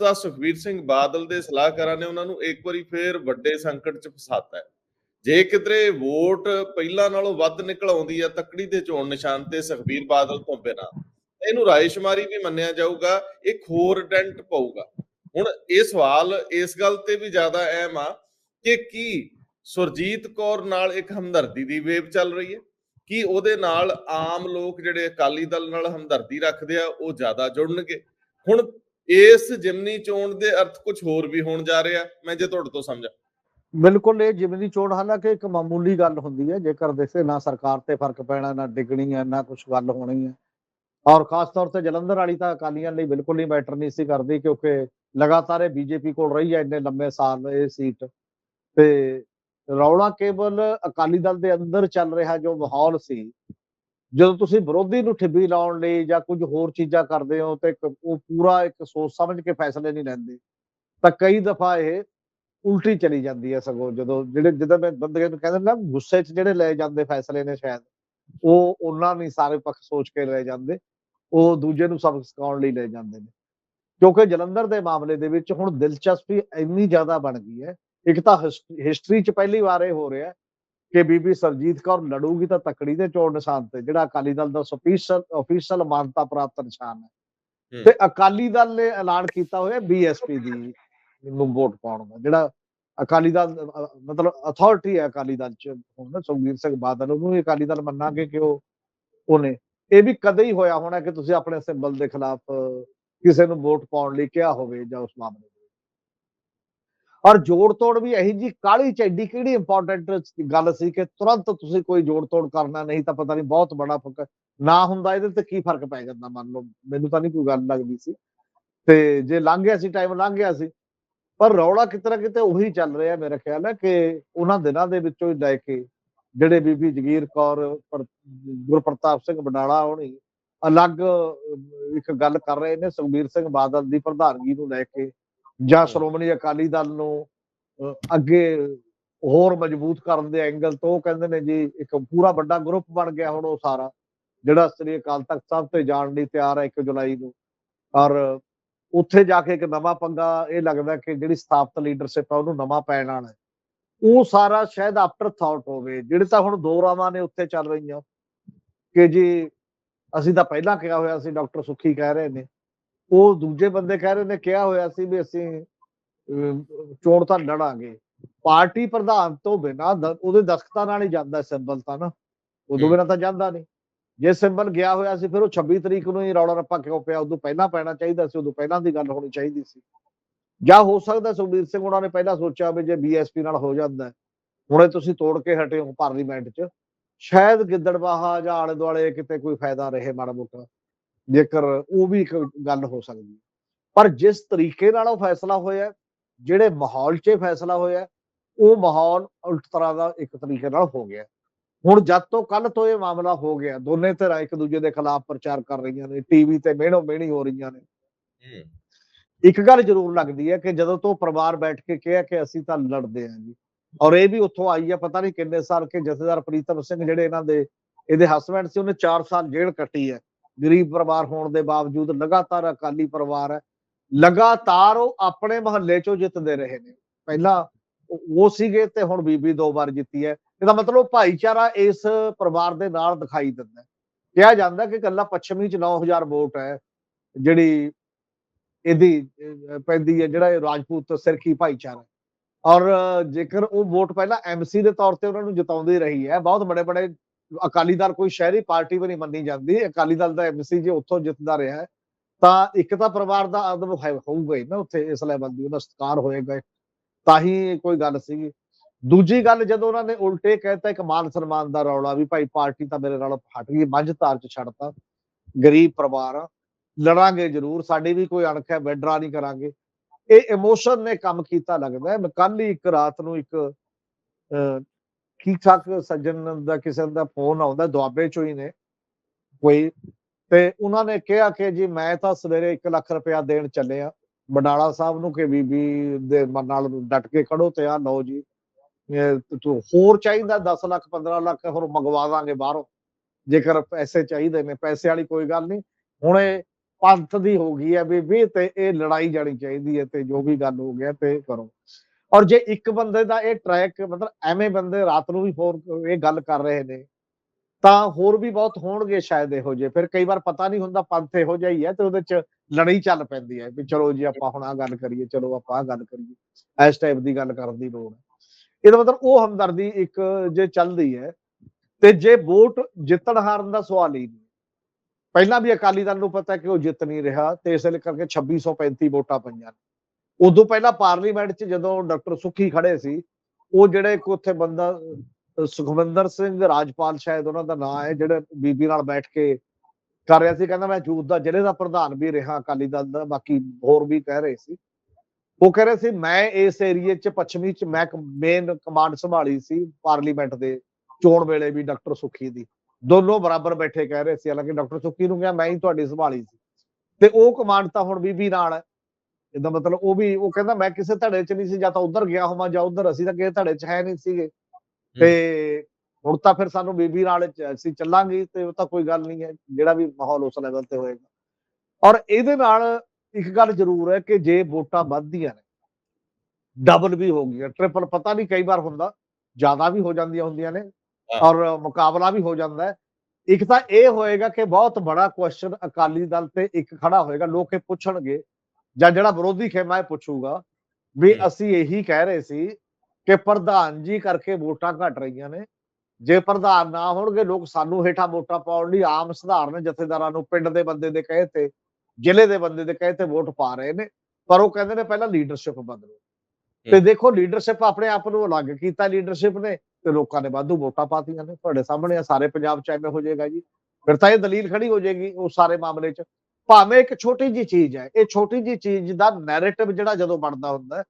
ਤਾਂ ਸੁਖਬੀਰ ਸਿੰਘ ਬਾਦਲ ਦੇ ਸਲਾਹਕਾਰਾਂ ਨੇ ਉਹਨਾਂ ਨੂੰ ਇੱਕ ਵਾਰੀ ਫੇਰ ਵੱਡੇ ਸੰਕਟ 'ਚ ਫਸਾਤਾ ਹੈ। ਜੇ ਕਿਧਰੇ ਵੋਟ ਪਹਿਲਾਂ ਨਾਲੋਂ ਵੱਧ ਨਿਕਲ ਆਉਂਦੀ ਹੈ ਤੱਕੜੀ ਦੇ ਚੋਣ ਨਿਸ਼ਾਨ ਤੇ ਸੁਖਬੀਰ ਬਾਦਲ ਤੋਂ ਬਿਨਾਂ, ਇਹਨੂੰ ਰਾਏਸ਼ੁਮਾਰੀ ਵੀ ਮੰਨਿਆ ਜਾਊਗਾ, ਇੱਕ ਹੋਰ ਡੈਂਟ ਪਊਗਾ। ਹੁਣ ਇਹ ਸਵਾਲ ਇਸ ਗੱਲ ਤੇ ਵੀ ਜ਼ਿਆਦਾ ਅਹਿਮ ਆ ਕਿ ਕੀ ਸੁਰਜੀਤ ਕੌਰ ਨਾਲ ਇੱਕ ਹਮਦਰਦੀ ਦੀ ਵੇਵ ਚੱਲ ਰਹੀ ਹੈ? ਕੀ ਉਹਦੇ ਨਾਲ ਆਮ ਲੋਕ ਜਿਹੜੇ ਅਕਾਲੀ ਦਲ ਨਾਲ ਹਮਦਰਦੀ ਰੱਖਦੇ ਆ, ਉਹ ਜ਼ਿਆਦਾ ਜੁੜਨਗੇ? ਹੁਣ ਇਸ ਜਿਮਨੀ ਚੋਣ ਦੇ ਅਰਥ ਕੁਝ ਹੋਰ ਵੀ ਹੋਣ ਜਾ ਰਿਹਾ, ਮੈਂ ਜੇ ਤੁਹਾਡੇ ਤੋਂ ਸਮਝਾਂ। ਬਿਲਕੁਲ, ਇਹ ਜਿਮਨੀ ਚੋਣ ਹਾਲਾਂਕਿ ਇੱਕ ਮਾਮੂਲੀ ਗੱਲ ਹੁੰਦੀ ਹੈ, ਜੇਕਰ ਦੇਖੇ ਨਾ ਸਰਕਾਰ ਤੇ ਫ਼ਰਕ ਪੈਣਾ, ਨਾ ਡਿੱਗਣੀ ਹੈ, ਨਾ ਕੁਝ ਗੱਲ ਹੋਣੀ ਹੈ। ਔਰ ਖਾਸ ਤੌਰ ਤੇ ਜਲੰਧਰ ਵਾਲੀ ਤਾਂ ਅਕਾਲੀਆਂ ਲਈ ਬਿਲਕੁਲ ਨਹੀਂ ਮੈਟਰ ਨਹੀਂ ਸੀ ਕਰਦੀ, ਕਿਉਂਕਿ ਲਗਾਤਾਰ ਇਹ ਬੀਜੇਪੀ ਕੋਲ ਰਹੀ ਹੈ ਇੰਨੇ ਲੰਮੇ ਸਾਲ ਇਹ ਸੀਟ। ਤੇ ਰੌਲਾ ਕੇਵਲ ਅਕਾਲੀ ਦਲ ਦੇ ਅੰਦਰ ਚੱਲ ਰਿਹਾ ਜੋ ਮਾਹੌਲ ਸੀ ਜਦੋਂ ਤੁਸੀਂ ਵਿਰੋਧੀ ਨੂੰ ਠਿੱਬੀ ਲਾਉਣ ਲਈ ਜਾਂ ਕੁਝ ਹੋਰ ਚੀਜ਼ਾਂ ਕਰਦੇ ਹੋ ਤੇ ਉਹ ਪੂਰਾ ਇੱਕ ਸੋਚ ਸਮਝ ਕੇ ਫੈਸਲੇ ਨਹੀਂ ਲੈਂਦੇ, ਤਾਂ ਕਈ ਦਫਾ ਇਹ ਉਲਟੀ ਚਲੀ ਜਾਂਦੀ ਹੈ ਸਗੋਂ ਜਦੋਂ ਜਿਹੜੇ ਜਦੋਂ ਮੈਂ ਬੰਦੇ ਨੂੰ ਕਹਿੰਦੇ ਨਾ, ਗੁੱਸੇ 'ਚ ਜਿਹੜੇ ਲਏ ਜਾਂਦੇ ਫੈਸਲੇ ਨੇ ਸ਼ਾਇਦ, ਉਹ ਉਹਨਾਂ ਨਹੀਂ ਸਾਰੇ ਪੱਖ ਸੋਚ ਕੇ ਲਏ ਜਾਂਦੇ, ਉਹ ਦੂਜੇ ਨੂੰ ਸਬਕ ਸਿਖਾਉਣ ਲਈ ਲੈ ਜਾਂਦੇ ਨੇ। ਕਿਉਂਕਿ ਜਲੰਧਰ ਦੇ ਮਾਮਲੇ ਦੇ ਵਿੱਚ ਹੁਣ ਦਿਲਚਸਪੀ ਇੰਨੀ ਜ਼ਿਆਦਾ ਬਣ ਗਈ ਹੈ, ਇੱਕ ਤਾਂ ਹਿਸਟਰੀ 'ਚ ਪਹਿਲੀ ਵਾਰ ਇਹ ਹੋ ਰਿਹਾ ਕਿ ਬੀਬੀ ਸਰਜੀਤ ਕੌਰ ਲੜੂਗੀ ਤਾਂ ਤਕੜੀ ਦੇ ਚੋਣ ਨਿਸ਼ਾਨ ਤੇ ਜਿਹੜਾ ਅਕਾਲੀ ਦਲ ਦਾ ਸਪੀਸ਼ਲ ਅਫੀਸ਼ੀਅਲ ਮਾਨਤਾ ਪ੍ਰਾਪਤ ਨਿਸ਼ਾਨ ਹੈ। ਤੇ ਅਕਾਲੀ ਦਲ ਨੇ ਐਲਾਨ ਕੀਤਾ ਹੋਇਆ ਬੀਐਸਪੀ ਦੀ ਨੂੰ ਵੋਟ ਪਾਉਣ ਦਾ ਜਿਹੜਾ ਅਕਾਲੀ ਦਲ ਮਤਲਬ ਅਥਾਰਟੀ ਹੈ ਅਕਾਲੀ ਦਲ ਚ ਹੁਣ ਨਾ ਸੁਖਬੀਰ ਸਿੰਘ ਬਾਦਲ ਵੀ ਅਕਾਲੀ ਦਲ ਮੰਨਾਂਗੇ ਕਿ ਉਹ ਉਹਨੇ। ਇਹ ਵੀ ਕਦੇ ਹੀ ਹੋਇਆ ਹੋਣਾ ਕਿ ਤੁਸੀਂ ਆਪਣੇ ਸਿੰਬਲ ਦੇ ਖਿਲਾਫ ਕਿਸੇ ਨੂੰ ਵੋਟ ਪਾਉਣ ਲਈ ਕਿਹਾ ਹੋਵੇ ਜਾਂ ਉਸ ਮਾਮਲੇ ਔਰ ਜੋੜ ਤੋੜ ਵੀ ਇਹੀ ਜੀ ਕਾਲੀ ਚ ਕਿਹੜੀ ਇੰਪੋਰਟੈਂਟ ਗੱਲ ਸੀ ਕਿ ਤੁਰੰਤ ਤੁਸੀਂ ਕੋਈ ਜੋੜ ਤੋੜ ਕਰਨਾ ਨਹੀਂ ਤਾਂ ਪਤਾ ਨਹੀਂ ਬਹੁਤ ਬੜਾ ਫ਼ਰਕ ਨਾ ਹੁੰਦਾ ਇਹਦੇ ਤੇ ਕੀ ਫ਼ਰਕ ਪੈ ਜਾਂਦਾ ਮੰਨ ਲਓ, ਮੈਨੂੰ ਤਾਂ ਨਹੀਂ ਕੋਈ ਗੱਲ ਲੱਗਦੀ ਸੀ। ਤੇ ਜੇ ਲੰਘ ਗਿਆ ਸੀ ਟਾਈਮ ਲੰਘ ਗਿਆ ਸੀ, ਪਰ ਰੌਲਾ ਕਿਤਨਾ ਕਿਤੇ ਉਹੀ ਚੱਲ ਰਿਹਾ ਮੇਰਾ ਖਿਆਲ ਹੈ ਕਿ ਉਹਨਾਂ ਦਿਨਾਂ ਦੇ ਵਿੱਚੋਂ ਹੀ ਲੈ ਕੇ ਜਿਹੜੇ ਬੀਬੀ ਜਗੀਰ ਕੌਰ ਗੁਰਪ੍ਰਤਾਪ ਸਿੰਘ ਬਡਾਲਾ ਹੋਣੀ, ਅਲੱਗ ਇੱਕ ਗੱਲ ਕਰ ਰਹੇ ਨੇ, ਸੁਖਬੀਰ ਸਿੰਘ ਬਾਦਲ ਦੀ ਪ੍ਰਧਾਨਗੀ ਨੂੰ ਲੈ ਕੇ ਜਾਂ ਸ਼੍ਰੋਮਣੀ ਅਕਾਲੀ ਦਲ ਨੂੰ ਅੱਗੇ ਹੋਰ ਮਜ਼ਬੂਤ ਕਰਨ ਦੇ ਐਂਗਲ ਤੋਂ ਕਹਿੰਦੇ ਨੇ ਜੀ ਇੱਕ ਪੂਰਾ ਵੱਡਾ ਗਰੁੱਪ ਬਣ ਗਿਆ ਹੁਣ ਉਹ ਸਾਰਾ ਜਿਹੜਾ ਸ੍ਰੀ ਅਕਾਲ ਤਖਤ ਸਾਹਿਬ ਤੇ ਜਾਣ ਲਈ ਤਿਆਰ ਹੈ 1 ਜੁਲਾਈ ਨੂੰ। ਔਰ ਉੱਥੇ ਜਾ ਕੇ ਇੱਕ ਨਵਾਂ ਪੰਗਾ ਇਹ ਲੱਗਦਾ ਕਿ ਜਿਹੜੀ ਸਥਾਪਿਤ ਲੀਡਰਸ਼ਿਪ ਆ ਉਹਨੂੰ ਨਵਾਂ ਪੈਣ ਵਾਲਾ ਉਹ ਸਾਰਾ ਸ਼ਾਇਦ ਆਫਟਰ ਥਾਟ ਹੋਵੇ ਜਿਹੜੇ ਤਾਂ ਹੁਣ ਦੋ ਰਾਵਾਂ ਨੇ ਉੱਥੇ ਚੱਲ ਰਹੀਆਂ। ਕਿ ਜੀ ਅਸੀਂ ਤਾਂ ਪਹਿਲਾਂ ਕਿਹਾ ਹੋਇਆ ਸੀ ਡਾਕਟਰ ਸੁਖੀ ਕਹਿ ਰਹੇ ਨੇ। ਉਹ ਦੂਜੇ ਬੰਦੇ ਕਹਿ ਰਹੇ ਨੇ ਕਿਹਾ ਹੋਇਆ ਸੀ ਵੀ ਅਸੀਂ ਚੋਣ ਤਾਂ ਲੜਾਂਗੇ। ਪਾਰਟੀ ਪ੍ਰਧਾਨ ਤੋਂ ਬਿਨਾ ਉਹਦੇ ਦਸਖਤਾਂ ਨਾਲ ਹੀ ਜਾਂਦਾ ਸਿੰਬਲ ਤਾਂ ਨਾ। ਉਦੋਂ ਬਿਨਾ ਤਾਂ ਜਾਂਦਾ ਨਹੀਂ। ਜੇ ਸਿੰਬਲ ਗਿਆ ਹੋਇਆ ਸੀ ਫਿਰ ਉਹ 26 ਤਰੀਕ ਨੂੰ ਹੀ ਰੌਲਾ ਰੱਪਾ ਕਿਉਂ ਪਿਆ? ਉਦੋਂ ਪਹਿਲਾਂ ਪੈਣਾ ਚਾਹੀਦਾ ਸੀ ਉਦੋਂ ਪਹਿਲਾਂ ਦੀ ਗੱਲ ਹੋਣੀ ਚਾਹੀਦੀ ਸੀ। ਜਾਂ ਹੋ ਸਕਦਾ ਸੁਖਬੀਰ ਸਿੰਘ ਉਹਨਾਂ ਨੇ ਪਹਿਲਾਂ ਸੋਚਿਆ ਵੀ ਜੇ ਬੀਐਸਪੀ ਨਾਲ ਹੋ ਜਾਂਦਾ ਹੁਣੇ ਤੁਸੀਂ ਤੋੜ ਕੇ ਹਟੇ ਹੋ ਪਾਰਲੀਮੈਂਟ 'ਚ ਸ਼ਾਇਦ ਗਿੱਦੜਬਾਹਾ ਜਾਂ ਆਲੇ ਦੁਆਲੇ ਕਿਤੇ ਕੋਈ ਫਾਇਦਾ ਰਹੇ ਮਾੜਾ ਮੋਟਾ। ਜੇਕਰ ਉਹ ਵੀ ਇੱਕ ਗੱਲ ਹੋ ਸਕਦੀ ਹੈ। ਪਰ ਜਿਸ ਤਰੀਕੇ ਨਾਲ ਉਹ ਫੈਸਲਾ ਹੋਇਆ ਜਿਹੜੇ ਮਾਹੌਲ 'ਚ ਫੈਸਲਾ ਹੋਇਆ ਉਹ ਮਾਹੌਲ ਉਲਟ ਤਰ੍ਹਾਂ ਦਾ ਇੱਕ ਤਰੀਕੇ ਨਾਲ ਹੋ ਗਿਆ ਹੁਣ ਜਦ ਤੋਂ ਕੱਲ ਤੋਂ ਇਹ ਮਾਮਲਾ ਹੋ ਗਿਆ ਦੋਨੇ ਧਿਰਾਂ ਇੱਕ ਦੂਜੇ ਦੇ ਖਿਲਾਫ ਪ੍ਰਚਾਰ ਕਰ ਰਹੀਆਂ ਨੇ ਟੀਵੀ ਤੇ ਮਿਹਣੋ ਮਿਹਣੀ ਹੋ ਰਹੀਆਂ ਨੇ। ਇੱਕ ਗੱਲ ਜ਼ਰੂਰ ਲੱਗਦੀ ਹੈ ਕਿ ਜਦੋਂ ਤੋਂ ਪਰਿਵਾਰ ਬੈਠ ਕੇ ਕਿਹਾ ਕਿ ਅਸੀਂ ਤਾਂ ਲੜਦੇ ਆਂ ਜੀ ਔਰ ਇਹ ਵੀ ਉੱਥੋਂ ਆਈ ਹੈ ਪਤਾ ਨਹੀਂ ਕਿੰਨੇ ਸਾਲ ਕੇ ਜਥੇਦਾਰ ਪ੍ਰੀਤਮ ਸਿੰਘ ਜਿਹੜੇ ਇਹਨਾਂ ਦੇ ਇਹਦੇ ਹਸਬੰਡ ਸੀ ਉਹਨੇ 4 ਸਾਲ ਜੇਲ੍ਹ ਕੱਟੀ ਹੈ। ਗਰੀਬ ਪਰਿਵਾਰ ਹੋਣ ਦੇ ਬਾਵਜੂਦ ਲਗਾਤਾਰ ਅਕਾਲੀ ਪਰਿਵਾਰ ਹੈ, ਲਗਾਤਾਰ ਉਹ ਆਪਣੇ ਮਹੱਲੇ ਚੋਂ ਜਿੱਤਦੇ ਰਹੇ ਨੇ। ਪਹਿਲਾਂ ਉਹ ਸੀਗੇ ਤੇ ਹੁਣ ਬੀਬੀ ਦੋ ਵਾਰ ਜਿੱਤੀ ਹੈ। ਇਹਦਾ ਮਤਲਬ ਭਾਈਚਾਰਾ ਇਸ ਪਰਿਵਾਰ ਦੇ ਨਾਲ ਦਿਖਾਈ ਦਿੰਦਾ ਕਿਹਾ ਜਾਂਦਾ ਕਿ ਕੱਲਾ ਪੱਛਮੀ ਚ 9000 ਵੋਟ ਹੈ, ਜਿਹੜੀ ਇਹਦੀ ਪੈਂਦੀ ਹੈ, ਜਿਹੜਾ ਇਹ ਰਾਜਪੂਤ ਸਿਰਖੀ ਭਾਈਚਾਰਾ ਔਰ ਜੇਕਰ ਉਹ ਵੋਟ ਪਹਿਲਾਂ ਐਮਸੀ ਦੇ ਤੌਰ ਤੇ ਉਹਨਾਂ ਨੂੰ ਜਿਤਾਉਂਦੀ ਰਹੀ ਹੈ, ਬਹੁਤ ਬੜੇ ਬੜੇ ਅਕਾਲੀ ਦਲ ਕੋਈ ਸ਼ਹਿਰੀ ਪਾਰਟੀ ਵੀ ਨਹੀਂ ਮੰਨੀ ਜਾਂਦੀ। ਅਕਾਲੀ ਦਲ ਦਾ ਐਮਸੀ ਜੇ ਉੱਥੋਂ ਜਿੱਤਦਾ ਰਿਹਾ ਤਾਂ ਇੱਕ ਤਾਂ ਪਰਿਵਾਰ ਦਾ ਅਦਬ ਹੋਊਗਾ ਹੀ ਨਾ ਉੱਥੇ ਇਸ ਲੈਵਲ ਦੀ, ਉਹਦਾ ਸਤਕਾਰ ਹੋਏਗਾ ਤਾਂ ਹੀ ਕੋਈ ਗੱਲ ਸੀਗੀ। ਦੂਜੀ ਗੱਲ, ਜਦੋਂ ਉਹਨਾਂ ਨੇ ਉਲਟੇ ਕਹਿਤਾ ਇੱਕ ਮਾਨ ਸਨਮਾਨ ਦਾ ਰੌਲਾ ਵੀ ਭਾਈ ਪਾਰਟੀ ਤਾਂ ਮੇਰੇ ਨਾਲ ਹਟ ਗਈ, ਮੱਝ ਧਾਰ ਚ ਛੱਡਤਾ। ਗਰੀਬ ਪਰਿਵਾਰ ਲੜਾਂਗੇ ਜ਼ਰੂਰ, ਸਾਡੀ ਵੀ ਕੋਈ ਅਣਖ ਹੈ, ਵਿਡਰਾ ਨਹੀਂ ਕਰਾਂਗੇ। ਇਹ ਇਮੋਸ਼ਨ ਨੇ ਕੰਮ ਕੀਤਾ ਲੱਗਦਾ ਮੈਂ ਕੱਲ ਹੀ ਇੱਕ ਰਾਤ ਨੂੰ ਇੱਕ ਠੀਕ ਠਾਕ ਸੱਜਣ ਦਾ ਕਿਸੇ ਦਾ ਫੋਨ ਆਉਂਦਾ, ਦੁਆਬੇ ਚੋਂ ਹੀ ਨੇ ਕੋਈ। ਤੇ ਉਹਨਾਂ ਨੇ ਕਿਹਾ ਕਿ ਜੀ ਮੈਂ ਤਾਂ ਸਵੇਰੇ 1 ਲੱਖ ਰੁਪਇਆ ਦੇਣ ਚੱਲੇ ਆ। ਬਡਾਲਾ ਸਾਹਿਬ ਨੂੰ ਕਿ ਬੀਬੀ ਦੇ ਨਾਲ ਡਟ ਕੇ ਖੜੋ ਤੇ ਆ, ਲਓ ਜੀ। ਤੂੰ ਹੋਰ ਚਾਹੀਦਾ 10 ਲੱਖ 15 ਲੱਖ, ਹੋਰ ਮੰਗਵਾ ਦਾਂਗੇ ਬਾਹਰੋਂ। ਜੇਕਰ ਪੈਸੇ ਚਾਹੀਦੇ ਨੇ, ਪੈਸੇ ਵਾਲੀ ਕੋਈ ਗੱਲ ਨਹੀਂ। ਹੁਣ ਇਹ ਪੰਥ ਦੀ ਹੋ ਗਈ ਹੈ ਬੀਬੀ ਤੇ ਇਹ ਲੜਾਈ ਜਾਣੀ ਚਾਹੀਦੀ ਹੈ ਤੇ ਜੋ ਵੀ ਗੱਲ ਹੋ ਗਿਆ ਤੇ ਕਰੋ। ਔਰ ਜੇ ਇੱਕ ਬੰਦੇ ਦਾ ਇਹ ਟਰੈਕ ਮਤਲਬ ਐਵੇਂ ਬੰਦੇ ਰਾਤ ਨੂੰ ਵੀ ਹੋਰ ਇਹ ਗੱਲ ਕਰ ਰਹੇ ਨੇ, ਤਾਂ ਹੋਰ ਵੀ ਬਹੁਤ ਹੋਣਗੇ ਸ਼ਾਇਦ ਇਹੋ ਜਿਹੇ। ਫਿਰ ਕਈ ਵਾਰ ਪਤਾ ਨਹੀਂ ਹੁੰਦਾ ਪੰਥ ਇਹੋ ਜਿਹਾ ਹੀ ਹੈ ਤੇ ਉਹਦੇ ਚ ਲੜਾਈ ਚੱਲ ਪੈਂਦੀ ਹੈ ਵੀ ਚਲੋ ਜੀ ਆਪਾਂ ਹੁਣ ਆ ਗੱਲ ਕਰੀਏ, ਚਲੋ ਆਪਾਂ ਆ ਗੱਲ ਕਰੀਏ, ਇਸ ਟਾਈਪ ਦੀ ਗੱਲ ਕਰਨ ਦੀ ਲੋੜ ਹੈ। ਇਹਦਾ ਮਤਲਬ ਉਹ ਹਮਦਰਦੀ ਇੱਕ ਜੇ ਚੱਲਦੀ ਹੈ ਤੇ ਜੇ ਵੋਟ ਜਿੱਤਣ ਹਾਰਨ ਦਾ ਸਵਾਲ ਹੀ ਨਹੀਂ। ਪਹਿਲਾਂ ਵੀ ਅਕਾਲੀ ਦਲ ਨੂੰ ਪਤਾ ਕਿ ਉਹ ਜਿੱਤ ਨਹੀਂ ਰਿਹਾ ਤੇ ਇਸ ਲਈ ਕਰਕੇ 2635 ਵੋਟਾਂ ਪਈਆਂ ਨੇ। ਉਦੋਂ ਪਹਿਲਾਂ ਪਾਰਲੀਮੈਂਟ 'ਚ ਜਦੋਂ ਡਾਕਟਰ ਸੁੱਖੀ ਖੜੇ ਸੀ, ਉਹ ਜਿਹੜੇ ਇੱਕ ਉੱਥੇ ਬੰਦਾ ਸੁਖਵਿੰਦਰ ਸਿੰਘ ਰਾਜਪਾਲ ਸ਼ਾਇਦ ਉਹਨਾਂ ਦਾ ਨਾਮ ਹੈ, ਜਿਹੜੇ ਬੀਬੀ ਨਾਲ ਬੈਠ ਕੇ ਕਰ ਰਿਹਾ ਸੀ, ਕਹਿੰਦਾ ਮੈਂ ਯੂਥ ਦਾ ਜ਼ਿਲ੍ਹੇ ਦਾ ਪ੍ਰਧਾਨ ਵੀ ਰਿਹਾ, ਅਕਾਲੀ ਦਲ ਦਾ, ਬਾਕੀ ਹੋਰ ਵੀ ਕਹਿ ਰਹੇ ਸੀ। ਉਹ ਕਹਿ ਰਹੇ ਸੀ, ਮੈਂ ਇਸ ਏਰੀਏ 'ਚ ਪੱਛਮੀ 'ਚ, ਮੈਂ ਮੇਨ ਕਮਾਂਡ ਸੰਭਾਲੀ ਸੀ ਪਾਰਲੀਮੈਂਟ ਦੇ ਚੋਣ ਵੇਲੇ ਵੀ ਡਾਕਟਰ ਸੁੱਖੀ ਦੀ। ਦੋਨੋਂ ਬਰਾਬਰ ਬੈਠੇ ਕਹਿ ਰਹੇ ਸੀ, ਹਾਲਾਂਕਿ ਡਾਕਟਰ ਸੁੱਖੀ ਨੂੰ ਕਿਹਾ, ਮੈਂ ਹੀ ਤੁਹਾਡੀ ਸੰਭਾਲੀ ਸੀ। ਤੇ ਉਹ ਕਮਾਂਡ ਤਾਂ ਹੁਣ ਬੀਬੀ ਨਾਲ ਇਹਦਾ ਮਤਲਬ ਉਹ ਵੀ ਉਹ ਕਹਿੰਦਾ ਮੈਂ ਕਿਸੇ ਧੜੇ 'ਚ ਨਹੀਂ ਸੀ ਜਾਂ ਤਾਂ ਉਧਰ ਗਿਆ ਹੋਵਾਂ ਜਾਂ ਉਧਰ ਅਸੀਂ ਤਾਂ ਕਿਸੇ ਧੜੇ 'ਚ ਹੈ ਨਹੀਂ ਸੀਗੇ। ਤੇ ਹੁਣ ਤਾਂ ਫਿਰ ਸਾਨੂੰ ਬੀਬੀ ਨਾਲ ਅਸੀਂ ਚੱਲਾਂਗੇ ਤੇ ਉਹ ਤਾਂ ਕੋਈ ਗੱਲ ਨਹੀਂ ਹੈ ਜਿਹੜਾ ਵੀ ਮਾਹੌਲ ਉਸ ਲੈਵਲ ਤੇ ਹੋਏਗਾ। ਔਰ ਇਹਦੇ ਨਾਲ ਇੱਕ ਗੱਲ ਜ਼ਰੂਰ ਹੈ ਕਿ ਜੇ ਵੋਟਾਂ ਵੱਧਦੀਆਂ ਨੇ ਡਬਲ ਵੀ ਹੋ ਗਈਆਂ ਟ੍ਰਿਪਲ ਪਤਾ ਨਹੀਂ ਕਈ ਵਾਰ ਹੁੰਦਾ ਜ਼ਿਆਦਾ ਵੀ ਹੋ ਜਾਂਦੀਆਂ ਹੁੰਦੀਆਂ ਨੇ। ਔਰ ਮੁਕਾਬਲਾ ਵੀ ਹੋ ਜਾਂਦਾ ਹੈ। ਇੱਕ ਤਾਂ ਇਹ ਹੋਏਗਾ ਕਿ ਬਹੁਤ ਬੜਾ ਕੁਐਸਚਨ ਅਕਾਲੀ ਦਲ ਤੇ ਇੱਕ ਖੜਾ ਹੋਏਗਾ ਲੋਕ ਇਹ ਪੁੱਛਣਗੇ ਜਾਂ ਜਿਹੜਾ ਵਿਰੋਧੀ ਖੇਮਾ ਇਹ ਪੁੱਛੂਗਾ ਵੀ। ਅਸੀਂ ਇਹੀ ਕਹਿ ਰਹੇ ਸੀ ਕਿ ਪ੍ਰਧਾਨ ਜੀ ਕਰਕੇ ਵੋਟਾਂ ਘਟ ਰਹੀਆਂ ਨੇ। ਜੇ ਪ੍ਰਧਾਨ ਨਾ ਹੋਣਗੇ ਲੋਕ ਸਾਨੂੰ ਹੇਠਾਂ ਵੋਟਾਂ ਪਾਉਣ ਲਈ ਆਮ ਸਧਾਰਨ ਜਥੇਦਾਰਾਂ ਨੂੰ ਪਿੰਡ ਦੇ ਬੰਦੇ ਦੇ ਕਹੇ ਤੇ ਜ਼ਿਲ੍ਹੇ ਦੇ ਬੰਦੇ ਦੇ ਕਹੇ ਤੇ ਵੋਟ ਪਾ ਰਹੇ ਨੇ। ਪਰ ਉਹ ਕਹਿੰਦੇ ਨੇ ਪਹਿਲਾਂ ਲੀਡਰਸ਼ਿਪ ਬਦਲੋ। ਤੇ। ਦੇਖੋ ਲੀਡਰਸ਼ਿਪ ਆਪਣੇ ਆਪ ਨੂੰ ਅਲੱਗ ਕੀਤਾ ਲੀਡਰਸ਼ਿਪ ਨੇ ਤੇ ਲੋਕਾਂ ਨੇ ਵਾਧੂ ਵੋਟਾਂ ਪਾਤੀਆਂ ਨੇ। ਤੁਹਾਡੇ ਸਾਹਮਣੇ ਆ ਸਾਰੇ ਪੰਜਾਬ ਚ ਐਵੇਂ ਹੋ ਜਾਏਗਾ ਜੀ। ਫਿਰ ਤਾਂ ਇਹ ਦਲੀਲ ਖੜੀ ਹੋ ਜਾਏਗੀ ਉਸ ਸਾਰੇ ਮਾਮਲੇ ਚ। ਭਾਵੇਂ ਇੱਕ ਛੋਟੀ ਜੀ ਚੀਜ਼ ਹੈ ਇਹ ਛੋਟੀ ਜੀ ਚੀਜ਼ ਦਾ ਨੈਰੇਟਿਵ ਜਿਹੜਾ ਜਦੋਂ ਬਣਦਾ ਹੁੰਦਾ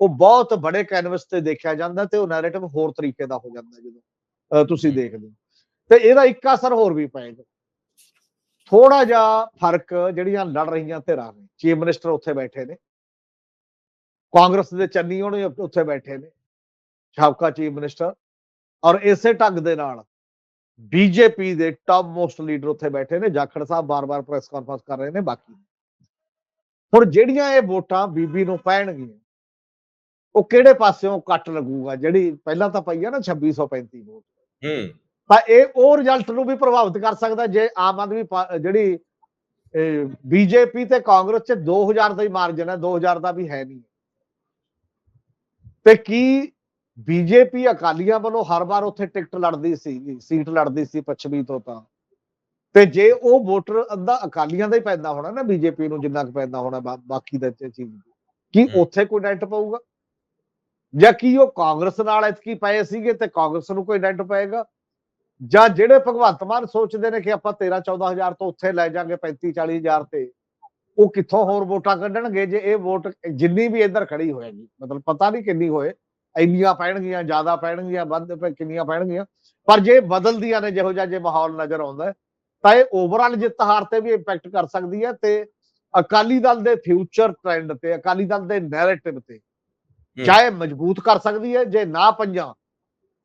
ਉਹ ਬਹੁਤ ਬੜੇ ਕੈਨਵਸ ਤੇ ਦੇਖਿਆ ਜਾਂਦਾ ਤੇ ਉਹ ਨੈਰੇਟਿਵ ਹੋਰ ਤਰੀਕੇ ਦਾ ਹੋ ਜਾਂਦਾ ਜਦੋਂ ਤੁਸੀਂ। ਦੇਖਦੇ ਹੋ। ਤੇ ਇਹਦਾ ਇੱਕ ਅਸਰ ਹੋਰ ਵੀ ਪਏਗਾ। ਥੋੜਾ ਜਿਹਾ ਫ਼ਰਕ ਜਿਹੜੀਆਂ ਲੜ ਰਹੀਆਂ ਧਿਰਾਂ ਨੇ ਚੀਫ ਮਿਨਿਸਟਰ ਉੱਥੇ ਬੈਠੇ ਨੇ। ਕਾਂਗਰਸ ਦੇ ਚੰਨੀ ਹੋਣੇ ਉੱਥੇ ਬੈਠੇ ਨੇ ਸਾਬਕਾ ਚੀਫ ਮਿਨਿਸਟਰ ਔਰ ਇਸੇ ਢੰਗ ਦੇ ਨਾਲ ਬੀਜੇਪੀ ਦੇ ਟਾਪ ਮੋਸਟ ਲੀਡਰ ਉੱਥੇ ਬੈਠੇ ਨੇ ਜਾਖੜ ਸਾਹਿਬ ਬਾਰ-ਬਾਰ ਪ੍ਰੈਸ ਕਾਨਫਰੰਸ ਕਰ ਰਹੇ ਨੇ ਬਾਕੀ ਹੁਣ ਜਿਹੜੀਆਂ ਇਹ ਵੋਟਾਂ ਬੀਬੀ ਨੂੰ ਪੈਣਗੀਆਂ ਉਹ ਕਿਹੜੇ ਪਾਸਿਓਂ ਕੱਟ ਲੱਗੂਗਾ? ਜਿਹੜੀ ਪਹਿਲਾਂ ਤਾਂ ਪਈ ਆ ਨਾ 2635 ਵੋਟ। ਹੂੰ। ਤਾਂ ਇਹ ਉਹ ਰਿਜ਼ਲਟ ਨੂੰ ਵੀ ਪ੍ਰਭਾਵਿਤ ਕਰ ਸਕਦਾ ਜੇ ਆਮ ਆਦਮੀ ਜਿਹੜੀ ਬੀਜੇਪੀ ਤੇ ਕਾਂਗਰਸ ਚ 2000 ਦਾ ਹੀ ਮਾਰਜਨ ਹੈ 2000 ਦਾ ਵੀ ਹੈ ਨਹੀਂ। ਤੇ ਕੀ ਬੀਜੇਪੀ ਅਕਾਲੀਆਂ ਵੱਲੋਂ ਹਰ ਵਾਰ ਉੱਥੇ ਟਿਕਟ ਲੜਦੀ ਸੀ ਸੀਟ ਲੜਦੀ ਸੀ ਪੱਛਮੀ ਤੋਂ ਤਾਂ। ਤੇ ਜੇ ਉਹ ਵੋਟਰ ਅੱਧਾ ਅਕਾਲੀਆਂ ਦਾ ਹੀ ਪੈਂਦਾ ਹੋਣਾ ਨਾ ਬੀਜੇਪੀ ਨੂੰ ਜਿੰਨਾ ਕੁ ਪੈਂਦਾ ਹੋਣਾ ਬਾਕੀ ਦਾ ਚੀਜ਼ ਕੀ। ਉੱਥੇ ਕੋਈ ਡੈਂਟ ਪਊਗਾ? ਜਾਂ ਕੀ ਉਹ ਕਾਂਗਰਸ ਨਾਲ ਇਤਕੀ ਪਏ ਸੀਗੇ ਤੇ ਕਾਂਗਰਸ ਨੂੰ ਕੋਈ ਡੈਂਟ ਪਏਗਾ? ਜਾਂ ਜਿਹੜੇ ਭਗਵੰਤ ਮਾਨ ਸੋਚਦੇ ਨੇ ਕਿ ਆਪਾਂ 13 14000 ਤੋਂ ਉੱਥੇ ਲੈ ਜਾਾਂਗੇ 35 40000 ਤੇ ਉਹ ਕਿੱਥੋਂ ਹੋਰ ਵੋਟਾਂ ਕੱਢਣਗੇ ਜੇ ਇਹ ਵੋਟ ਜਿੰਨੀ ਵੀ ਇੱਧਰ ਖੜੀ ਹੋਏਗੀ? ਮਤਲਬ ਪਤਾ ਨਹੀਂ ਕਿੰਨੀ ਹੋਏ। ਇੰਨੀਆਂ ਪੈਣਗੀਆਂ ਜ਼ਿਆਦਾ ਪੈਣਗੀਆਂ ਵੱਧ ਕਿੰਨੀਆਂ ਪੈਣਗੀਆਂ ਪਰ ਜੇ ਬਦਲਦੀਆਂ ਨੇ ਜਿਹੋ ਜਿਹਾ ਜੇ ਮਾਹੌਲ ਨਜ਼ਰ ਆਉਂਦਾ ਤਾਂ ਇਹ ਓਵਰਆਲ ਜਿੱਤ ਹਾਰ ਤੇ ਵੀ ਇੰਪੈਕਟ ਕਰ ਸਕਦੀ ਹੈ ਤੇ ਅਕਾਲੀ ਦਲ ਦੇ ਫਿਊਚਰ ਟ੍ਰੈਂਡ ਤੇ ਅਕਾਲੀ ਦਲ ਦੇ ਨੈਰੇਟਿਵ ਤੇ। ਚਾਹੇ ਮਜ਼ਬੂਤ ਕਰ ਸਕਦੀ ਹੈ ਜੇ ਨਾ ਪੰਜਾਂ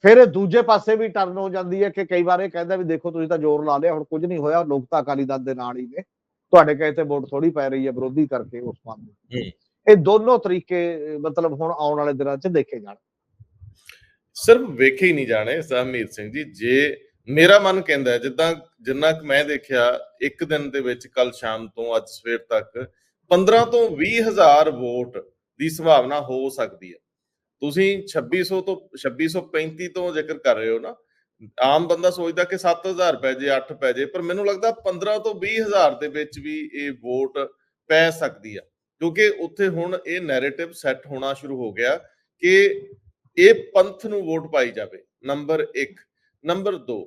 ਫਿਰ ਇਹ ਦੂਜੇ ਪਾਸੇ ਵੀ ਟਰਨ ਹੋ ਜਾਂਦੀ ਹੈ ਕਿ ਕਈ ਵਾਰ ਇਹ ਕਹਿੰਦਾ ਵੀ ਦੇਖੋ ਤੁਸੀਂ ਤਾਂ ਜ਼ੋਰ ਲਾ ਲਿਆ ਹੁਣ ਕੁਝ ਨਹੀਂ ਹੋਇਆ ਲੋਕ ਤਾਂ ਅਕਾਲੀ ਦਲ ਦੇ ਨਾਲ ਹੀ ਨੇ ਤੁਹਾਡੇ ਕਹੇ ਤੇ ਵੋਟ ਥੋੜੀ ਪੈ ਰਹੀ ਹੈ ਵਿਰੋਧੀ ਕਰਕੇ ਉਸ ਮਾਮਲੇ। ਇਹ ਦੋਨੋਂ ਤਰੀਕੇ ਮਤਲਬ ਹੁਣ ਆਉਣ ਵਾਲੇ ਦਿਨਾਂ 'ਚ ਦੇਖੇ ਜਾਣ। ਸਿਰਫ ਵੇਖੇ ਹੀ ਨਹੀਂ ਜਾਣੇ ਸਾਹਿਬਮੀਰ ਸਿੰਘ ਜੀ ਜੇ ਮੇਰਾ ਮਨ ਕਹਿੰਦਾ ਹੈ, ਜਿੱਦਾਂ ਜਿੰਨਾ ਕੁ ਮੈਂ ਦੇਖਿਆ ਇੱਕ ਦਿਨ ਦੇ ਵਿੱਚ ਕੱਲ ਸ਼ਾਮ ਤੋਂ ਅੱਜ ਸਵੇਰ ਤੱਕ 15 ਤੋਂ 20 ਵੋਟ ਦੀ ਸੰਭਾਵਨਾ ਹੋ ਸਕਦੀ ਹੈ। ਤੁਸੀਂ 2600 ਤੋਂ 2635 ਤੋਂ ਜ਼ਿਕਰ ਕਰ ਰਹੇ ਹੋ ਨਾ ਆਮ ਬੰਦਾ ਸੋਚਦਾ ਕਿ 7000 ਪੈ ਜੇ 8 ਪੈ ਜੇ ਪਰ ਮੈਨੂੰ ਲੱਗਦਾ 15 ਤੋਂ 20 ਹਜ਼ਾਰ ਦੇ ਵਿੱਚ ਵੀ ਇਹ ਵੋਟ ਪੈ ਸਕਦੀ ਆ। ਕਿਉਂਕਿ ਉੱਥੇ ਹੁਣ ਇਹ ਨੈਰੇਟਿਵ ਸੈੱਟ ਹੋਣਾ ਸ਼ੁਰੂ ਹੋ ਗਿਆ ਕਿ ਇਹ ਪੰਥ ਨੂੰ ਵੋਟ ਪਾਈ ਜਾਵੇ। ਨੰਬਰ 1 ਨੰਬਰ 2